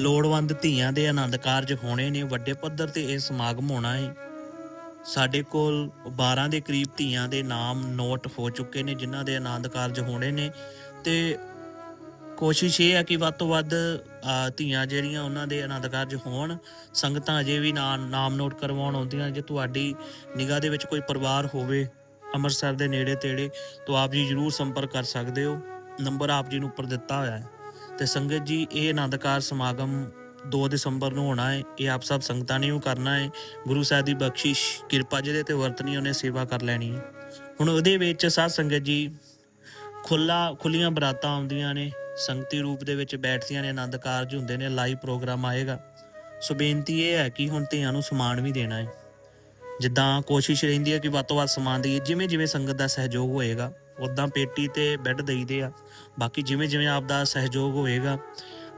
ਲੋੜਵੰਦ ਧੀਆਂ ਦੇ ਆਨੰਦ ਕਾਰਜ ਹੋਣੇ ਨੇ, ਵੱਡੇ ਪੱਧਰ ਤੇ ਇਹ ਸਮਾਗਮ ਹੋਣਾ ਹੈ ਸਾਡੇ ਕੋਲ 12 ਦੇ ਕਰੀਬ ਧੀਆਂ ਦੇ ਨਾਮ ਨੋਟ ਹੋ ਚੁੱਕੇ ਨੇ, ਜਿਨ੍ਹਾਂ ਦੇ ਆਨੰਦ ਕਾਰਜ ਹੋਣੇ ਨੇ। ਤੇ ਕੋਸ਼ਿਸ਼ ਇਹ ਹੈ ਕਿ ਵੱਧ ਤੋਂ ਵੱਧ ਧੀਆਂ ਜਿਹੜੀਆਂ ਉਹਨਾਂ ਦੇ ਆਨੰਦ ਕਾਰਜ ਹੋਣ, ਸੰਗਤਾਂ ਅਜੇ ਵੀ ਨਾ- ਨਾਮ ਨੋਟ ਕਰਵਾਉਣ ਆਉਂਦੀਆਂ ਜੇ ਤੁਹਾਡੀ ਨਿਗਾਹ ਦੇ ਵਿੱਚ ਕੋਈ ਪਰਿਵਾਰ ਹੋਵੇ, ਅੰਮ੍ਰਿਤਸਰ ਦੇ ਨੇੜੇ ਤੇੜੇ, ਤੋਂ ਆਪ ਜੀ ਜਰੂਰ ਸੰਪਰਕ ਕਰ ਸਕਦੇ ਹੋ। ਨੰਬਰ ਆਪ ਜੀ ਨੂੰ ਉੱਪਰ ਦਿੱਤਾ ਹੋਇਆ ਹੈ। ਤੇ ਸੰਗਤ ਜੀ, ਇਹ ਆਨੰਦਕਾਰ ਸਮਾਗਮ 2 ਦਸੰਬਰ ਨੂੰ ਹੋਣਾ ਹੈ ਇਹ ਆਪ ਸਭ ਸੰਗਤਾਂ ਨੇ ਉਹ ਕਰਨਾ ਹੈ ਗੁਰੂ ਸਾਹਿਬ ਦੀ ਬਖਸ਼ਿਸ਼, ਕਿਰਪਾ ਜਿਹਦੇ ਤੇ ਵਰਤਣੀ, ਉਹਨੇ ਸੇਵਾ ਕਰ ਲੈਣੀ ਹੈ ਹੁਣ ਉਹਦੇ ਵਿੱਚ ਸਾਧ ਸੰਗਤ ਜੀ, ਖੁੱਲਾ, ਖੁੱਲੀਆਂ ਬਰਾਤਾਂ ਆਉਂਦੀਆਂ ਨੇ। ਸੰਗਤੀ ਰੂਪ ਦੇ ਵਿੱਚ ਬੈਠਦੀਆਂ ਨੇ ਆਨੰਦ ਕਾਰਜ ਹੁੰਦੇ ਨੇ, ਲਾਈਵ ਪ੍ਰੋਗਰਾਮ ਆਏਗਾ। ਸੋ ਬੇਨਤੀ ਇਹ ਹੈ ਕਿ ਹੁਣ ਧੀਆਂ ਨੂੰ ਸਮਾਨ ਵੀ ਦੇਣਾ ਹੈ ਜਿੱਦਾਂ ਕੋਸ਼ਿਸ਼ ਰਹਿੰਦੀ ਹੈ ਕਿ ਵੱਧ ਤੋਂ ਵੱਧ ਸਮਾਨ ਦੇਈਏ। ਜਿਵੇਂ ਜਿਵੇਂ ਸੰਗਤ ਦਾ ਸਹਿਯੋਗ ਹੋਏਗਾ ਉਦਾਂ ਪੇਟੀ ਤੇ ਬੈੱਡ ਦੇਈਦੇ ਆ। ਬਾਕੀ ਜਿਵੇਂ ਜਿਵੇਂ ਆਪ ਦਾ ਸਹਿਯੋਗ ਹੋਏਗਾ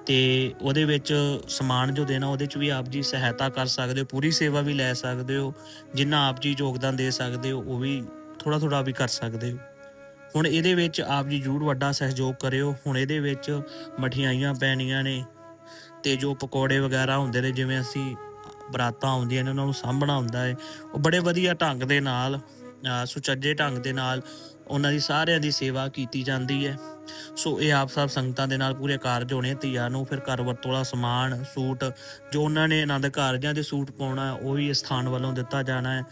ਤੇ ਉਹਦੇ ਵਿੱਚ ਸਮਾਨ ਜੋ ਦੇਣਾ ਉਹਦੇ ਚ ਵੀ ਆਪ ਜੀ ਸਹਾਇਤਾ ਕਰ ਸਕਦੇ ਹੋ, ਪੂਰੀ ਸੇਵਾ ਵੀ ਲੈ ਸਕਦੇ ਹੋ, ਜਿੰਨਾ ਆਪ ਜੀ ਯੋਗਦਾਨ ਦੇ ਸਕਦੇ ਹੋ, ਉਹ ਵੀ ਥੋੜਾ ਥੋੜਾ ਵੀ ਕਰ ਸਕਦੇ ਹੋ। ਹੁਣ ਇਹਦੇ ਵਿੱਚ ਆਪ ਜੀ ਜ਼ਰੂਰ ਵੱਡਾ ਸਹਿਯੋਗ ਕਰਿਓ। ਹੁਣ ਇਹਦੇ ਵਿੱਚ ਮਠਿਆਈਆਂ ਪੈਣੀਆਂ ਨੇ ਤੇ ਜੋ ਪਕੌੜੇ ਵਗੈਰਾ ਹੁੰਦੇ ਨੇ, ਜਿਵੇਂ ਅਸੀਂ ਬਰਾਤਾਂ ਆਉਂਦੀਆਂ ਨੇ, ਉਹਨਾਂ ਨੂੰ ਸਾਂਭਣਾ ਹੁੰਦਾ ਹੈ। ਉਹ ਬੜੇ ਵਧੀਆ ਢੰਗ ਦੇ ਨਾਲ ਸੁਚੱਜੇ ਢੰਗ ਦੇ ਨਾਲ ਉਹਨਾਂ ਦੀ ਸਾਰਿਆਂ ਦੀ ਸੇਵਾ ਕੀਤੀ ਜਾਂਦੀ ਹੈ। ਸੋ ਇਹ ਆਪ ਸਭ ਸੰਗਤਾਂ ਦੇ ਨਾਲ ਪੂਰੇ ਕਾਰਜ ਹੋਣੇ, ਧੀਆਂ ਨੂੰ ਫਿਰ ਘਰ ਵਰਤੋਲਾ, ਸਮਾਨ, ਸੂਟ, ਜੋ ਉਹਨਾਂ ਨੇ ਆਨੰਦ ਕਾਰਜਾਂ ਦੇ ਸੂਟ ਪਾਉਣਾ, ਉਹ ਵੀ ਸਥਾਨ ਵੱਲੋਂ ਦਿੱਤਾ ਜਾਣਾ ਹੈ।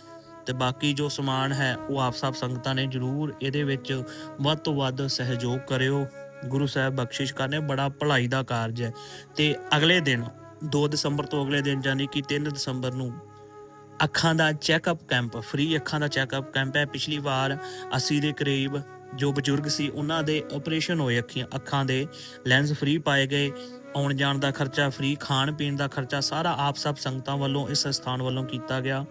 ਤੇ ਬਾਕੀ ਜੋ ਸਮਾਨ ਹੈ, ਉਹ ਆਪ ਸਭ ਸੰਗਤਾਂ ਨੇ ਜਰੂਰ ਇਹਦੇ ਵਿੱਚ ਵੱਧ ਤੋਂ ਵੱਧ ਸਹਿਯੋਗ ਕਰਿਓ। ਗੁਰੂ ਸਾਹਿਬ ਬਖਸ਼ਿਸ਼ ਕਰਨੇ, ਬੜਾ ਭਲਾਈ ਦਾ ਕਾਰਜ ਹੈ। ਤੇ ਅਗਲੇ ਦਿਨ 2 ਦਸੰਬਰ ਤੋਂ ਅਗਲੇ ਦਿਨ, ਯਾਨੀ ਕਿ 3 ਦਸੰਬਰ ਨੂੰ ਅੱਖਾਂ ਦਾ ਚੈੱਕਅਪ ਕੈਂਪ, ਫ੍ਰੀ ਅੱਖਾਂ ਦਾ ਚੈੱਕਅਪ ਕੈਂਪ ਹੈ। ਪਿਛਲੀ ਵਾਰ 80 ਦੇ ਕਰੀਬ ਜੋ ਬਜ਼ੁਰਗ ਸੀ, ਉਹਨਾਂ ਦੇ ਆਪਰੇਸ਼ਨ ਹੋਏ ਅੱਖੀਆਂ, ਅੱਖਾਂ ਦੇ ਲੈਂਸ ਫ੍ਰੀ ਪਾਏ ਗਏ, ਆਉਣ ਜਾਣ ਦਾ ਖਰਚਾ ਫ੍ਰੀ ਖਾਣ ਪੀਣ ਦਾ ਖਰਚਾ ਸਾਰਾ ਆਪ ਸਭ ਸੰਗਤਾਂ ਵੱਲੋਂ ਇਸ ਸਥਾਨ ਵੱਲੋਂ ਕੀਤਾ ਗਿਆ।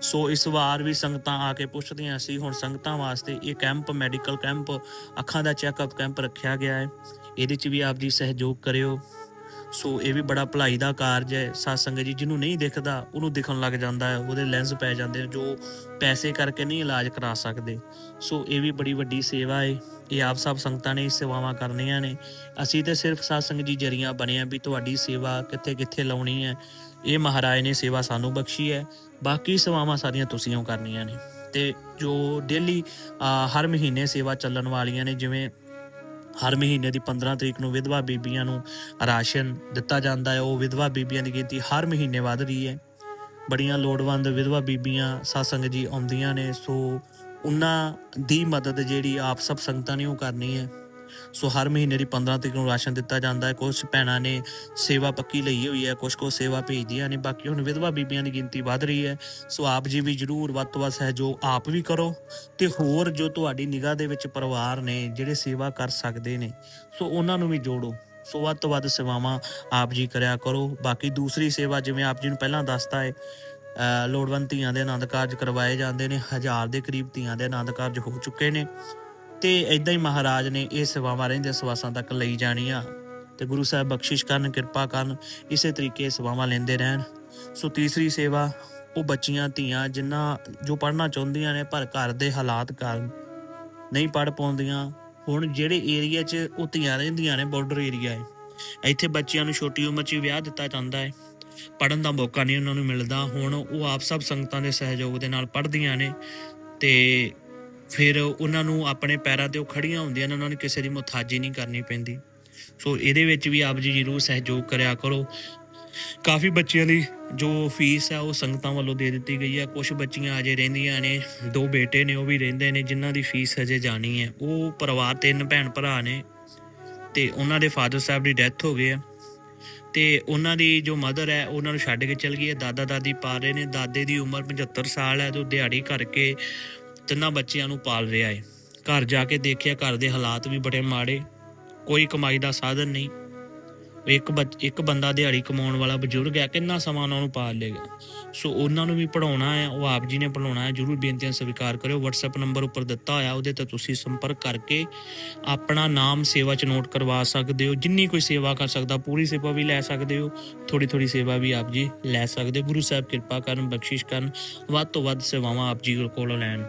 ਸੋ ਇਸ ਵਾਰ ਵੀ ਸੰਗਤਾਂ ਆ ਕੇ ਪੁੱਛਦੀਆਂ ਸੀ, ਹੁਣ ਸੰਗਤਾਂ ਵਾਸਤੇ ਇਹ ਕੈਂਪ ਮੈਡੀਕਲ ਕੈਂਪ ਅੱਖਾਂ ਦਾ ਚੈੱਕਅਪ ਕੈਂਪ ਰੱਖਿਆ ਗਿਆ ਹੈ। ਇਹਦੇ 'ਚ ਵੀ ਆਪ ਜੀ ਸਹਿਯੋਗ ਕਰਿਓ। ਸੋ ਇਹ ਵੀ ਬੜਾ ਭਲਾਈ ਦਾ ਕਾਰਜ ਹੈ। ਸਾਧ ਜੀ ਜਿਹਨੂੰ ਨਹੀਂ ਦਿਖਦਾ, ਉਹਨੂੰ ਦਿਖਣ ਲੱਗ ਜਾਂਦਾ ਹੈ। ਉਹਦੇ ਲੈਂਸ ਪੈ ਜਾਂਦੇ ਜੋ ਪੈਸੇ ਕਰਕੇ ਨਹੀਂ ਇਲਾਜ ਕਰਾ ਸਕਦੇ। ਸੋ ਇਹ ਵੀ ਬੜੀ ਵੱਡੀ ਸੇਵਾ ਹੈ ਇਹ ਆਪ ਸਭ ਸੰਗਤਾਂ ਨੇ ਸੇਵਾਵਾਂ ਕਰਨੀਆਂ ਨੇ। ਅਸੀਂ ਤੇ ਸਿਰਫ ਸਾਧ ਜੀ ਜ਼ਰੀਆਂ ਬਣੇ ਵੀ ਤੁਹਾਡੀ ਸੇਵਾ ਕਿੱਥੇ ਕਿੱਥੇ ਲਾਉਣੀ ਹੈ। ਇਹ ਮਹਾਰਾਜ ਨੇ ਸੇਵਾ ਸਾਨੂੰ ਬਖਸ਼ੀ ਹੈ। ਬਾਕੀ ਸੇਵਾਵਾਂ ਸਾਰੀਆਂ ਤੁਸੀਂ ਉਹ ਕਰਨੀਆਂ ਨੇ। ਤੇ ਜੋ ਡੇਲੀ ਹਰ ਮਹੀਨੇ ਸੇਵਾ ਚੱਲਣ ਵਾਲੀਆਂ ਨੇ, ਜਿਵੇਂ ਹਰ ਮਹੀਨੇ ਦੀ 15 ਤਰੀਕ ਨੂੰ ਵਿਧਵਾ ਬੀਬੀਆਂ ਨੂੰ ਰਾਸ਼ਨ ਦਿੱਤਾ ਜਾਂਦਾ ਹੈ। ਉਹ ਵਿਧਵਾ ਬੀਬੀਆਂ ਦੀ ਗਿਣਤੀ ਹਰ ਮਹੀਨੇ ਵਧ ਰਹੀ ਹੈ। ਬੜੀਆਂ ਲੋੜਵੰਦ ਵਿਧਵਾ ਬੀਬੀਆਂ ਸਾਸੰਗ ਜੀ ਆਉਂਦੀਆਂ ਨੇ, ਸੋ ਉਹਨਾਂ ਦੀ ਮਦਦ ਜਿਹੜੀ ਆਪ ਸਭ ਸੰਗਤਾਂ ਨੇ ਉਹ ਕਰਨੀ ਹੈ। ਸੋ ਹਰ ਮਹੀਨੇ ਦੀ 15 ਤਰੀਕ ਨੂੰ ਰਾਸ਼ਨ ਦਿੱਤਾ ਜਾਂਦਾ ਹੈ। ਕੁਝ ਭੈਣਾਂ ਨੇ ਸੇਵਾ ਪੱਕੀ ਲਈ ਹੋਈ ਹੈ ਕੁਝ ਕੋ ਸੇਵਾ ਭੇਜਦੀਆਂ ਨੇ ਬਾਕੀ ਹੁਣ ਵਿਧਵਾ ਬੀਬੀਆਂ ਦੀ ਗਿਣਤੀ ਵਧ ਰਹੀ ਹੈ। ਸੋ ਆਪ ਜੀ ਵੀ ਜਰੂਰ ਵੱਧ ਤੋਂ ਵੱਧ ਸਹਿਯੋਗ ਆਪ ਵੀ ਕਰੋ ਤੇ ਹੋਰ ਜੋ ਤੁਹਾਡੀ ਨਿਗਾਹ ਦੇ ਵਿੱਚ ਪਰਿਵਾਰ ਨੇ ਜਿਹੜੇ ਸੇਵਾ ਕਰ ਸਕਦੇ ਨੇ ਸੋ ਉਹਨਾਂ ਨੂੰ ਵੀ ਜੋੜੋ। ਸੋ ਵੱਧ ਤੋਂ ਵੱਧ ਸੇਵਾਵਾਂ ਆਪ ਜੀ ਕਰਿਆ ਕਰੋ। ਬਾਕੀ ਦੂਸਰੀ ਸੇਵਾ ਜਿਵੇਂ ਆਪ ਜੀ ਨੂੰ ਪਹਿਲਾਂ ਦੱਸਤਾ ਹੈ ਅ, ਲੋੜਵੰਦ ਧੀਆਂ ਦੇ ਆਨੰਦ ਕਾਰਜ ਕਰਵਾਏ ਜਾਂਦੇ ਨੇ ਹਜ਼ਾਰ ਦੇ ਕਰੀਬ ਧੀਆਂ ਦੇ ਆਨੰਦ ਕਾਰਜ ਹੋ ਚੁੱਕੇ ਨੇ। ਤੇ ਇਦਾਂ ਹੀ ਮਹਾਰਾਜ ਨੇ ਇਹ ਸੇਵਾਵਾਂ ਰਹਿੰਦੇ ਸਵਾਸਾਂ ਤੱਕ ਲਈ ਜਾਣੀਆਂ ਤੇ ਗੁਰੂ ਸਾਹਿਬ ਬਖਸ਼ਿਸ਼ ਕਰਨ, ਕਿਰਪਾ ਕਰਨ, ਇਸੇ ਤਰੀਕੇ ਸੇਵਾਵਾਂ ਲੈਂਦੇ ਰਹਿਣ। ਸੋ ਤੀਸਰੀ ਸੇਵਾ, ਉਹ ਬੱਚੀਆਂ, ਧੀਆਂ ਜਿਨ੍ਹਾਂ ਜੋ ਪੜ੍ਹਨਾ ਚਾਹੁੰਦੀਆਂ ਨੇ ਪਰ ਘਰ ਦੇ ਹਾਲਾਤ ਕਾਰਨ ਨਹੀਂ ਪੜ੍ਹ ਪਾਉਂਦੀਆਂ, ਹੁਣ ਜਿਹੜੇ ਏਰੀਆ 'ਚ ਉਹ ਧੀਆਂ ਰਹਿੰਦੀਆਂ ਨੇ ਬਾਰਡਰ ਏਰੀਆ ਹੈ ਇੱਥੇ ਬੱਚਿਆਂ ਨੂੰ ਛੋਟੀ ਉਮਰ 'ਚ ਵਿਆਹ ਦਿੱਤਾ ਜਾਂਦਾ ਹੈ। ਪੜਨ ਦਾ ਮੌਕਾ ਨਹੀਂ ਉਹਨਾਂ ਨੂੰ ਮਿਲਦਾ, ਹੁਣ ਉਹ ਆਪ ਸਭ ਸੰਗਤਾਂ ਦੇ ਸਹਿਯੋਗ ਦੇ ਨਾਲ ਪੜ੍ਹਦੀਆਂ ਨੇ ਤੇ ਫਿਰ ਉਹਨਾਂ ਨੂੰ ਆਪਣੇ ਪੈਰਾਂ ਤੇ ਉਹ ਖੜੀਆਂ ਹੁੰਦੀਆਂ ਨੇ, ਉਹਨਾਂ ਨੂੰ ਕਿਸੇ ਦੀ ਮੁਤਾਜੀ ਨਹੀਂ ਕਰਨੀ ਪੈਂਦੀ। ਸੋ ਇਹਦੇ ਵਿੱਚ ਵੀ ਆਪ ਜੀ ਜਰੂਰ ਸਹਿਯੋਗ ਕਰਿਆ ਕਰੋ। ਕਾਫੀ ਬੱਚਿਆਂ ਦੀ ਜੋ ਫੀਸ ਹੈ, ਉਹ ਸੰਗਤਾਂ ਵੱਲੋਂ ਦੇ ਦਿੱਤੀ ਗਈ ਹੈ। ਕੁਝ ਬੱਚੀਆਂ ਅਜੇ ਰਹਿੰਦੀਆਂ ਨੇ, ਦੋ ਬੇਟੇ ਨੇ, ਉਹ ਵੀ ਰਹਿੰਦੇ ਨੇ, ਜਿਨ੍ਹਾਂ ਦੀ ਫੀਸ ਹਜੇ ਜਾਣੀ ਹੈ। ਉਹ ਪਰਿਵਾਰ ਤਿੰਨ ਭੈਣ ਭਰਾ ਨੇ ਤੇ ਉਹਨਾਂ ਦੇ ਫਾਦਰ ਸਾਹਿਬ ਦੀ ਡੈਥ ਹੋ ਗਈ ਹੈ। ਤੇ ਉਹਨਾਂ ਦੀ ਜੋ ਮਦਰ ਹੈ ਉਹਨਾਂ ਨੂੰ ਛੱਡ ਕੇ ਚਲ ਗਈ ਹੈ। ਦਾਦਾ ਦਾਦੀ ਪਾ ਰਹੇ ਨੇ। ਦਾਦੇ ਦੀ ਉਮਰ 75 ਸਾਲ ਹੈ ਤੇ ਦਿਹਾੜੀ ਕਰਕੇ ਤਿੰਨਾਂ ਬੱਚਿਆਂ ਨੂੰ ਪਾਲ ਰਿਹਾ ਹੈ ਘਰ ਜਾ ਕੇ ਦੇਖਿਆ ਘਰ ਦੇ ਹਾਲਾਤ ਵੀ ਬੜੇ ਮਾੜੇ। ਕੋਈ ਕਮਾਈ ਦਾ ਸਾਧਨ ਨਹੀਂ। ਇੱਕ ਇੱਕ ਬੰਦਾ ਦਿਹਾੜੀ ਕਮਾਉਣ ਵਾਲਾ ਬਜ਼ੁਰਗ ਹੈ, ਕਿੰਨਾ ਸਮਾਂ ਉਹਨਾਂ ਨੂੰ ਪਾਲ ਲੇਗਾ ਸੋ ਉਹਨਾਂ ਨੂੰ ਵੀ ਪੜਾਉਣਾ ਹੈ, ਉਹ ਆਪ ਜੀ ਨੇ ਪੜਾਉਣਾ ਹੈ। ਜਰੂਰ ਬੇਨਤੀਆਂ ਸਵੀਕਾਰ ਕਰਿਓ। WhatsApp ਨੰਬਰ ਉੱਪਰ ਦਿੱਤਾ ਹੋਇਆ, ਉਹਦੇ ਤੇ ਤੁਸੀਂ ਸੰਪਰਕ ਕਰਕੇ ਆਪਣਾ ਨਾਮ, ਸੇਵਾ ਚ ਨੋਟ ਕਰਵਾ ਸਕਦੇ ਹੋ। ਜਿੰਨੀ ਕੋਈ ਸੇਵਾ ਕਰ ਸਕਦਾ, ਪੂਰੀ ਸੇਵਾ ਵੀ ਲੈ ਸਕਦੇ ਹੋ। ਥੋੜੀ ਥੋੜੀ ਸੇਵਾ ਵੀ ਆਪ ਜੀ ਲੈ ਸਕਦੇ ਹੋ। ਗੁਰੂ ਸਾਹਿਬ ਕਿਰਪਾ ਕਰਨ, ਬਖਸ਼ਿਸ਼ ਕਰਨ। ਵੱਧ ਤੋਂ ਵੱਧ ਸੇਵਾਵਾਂ ਆਪ ਜੀ ਕੋਲੋਂ ਲੈਣ।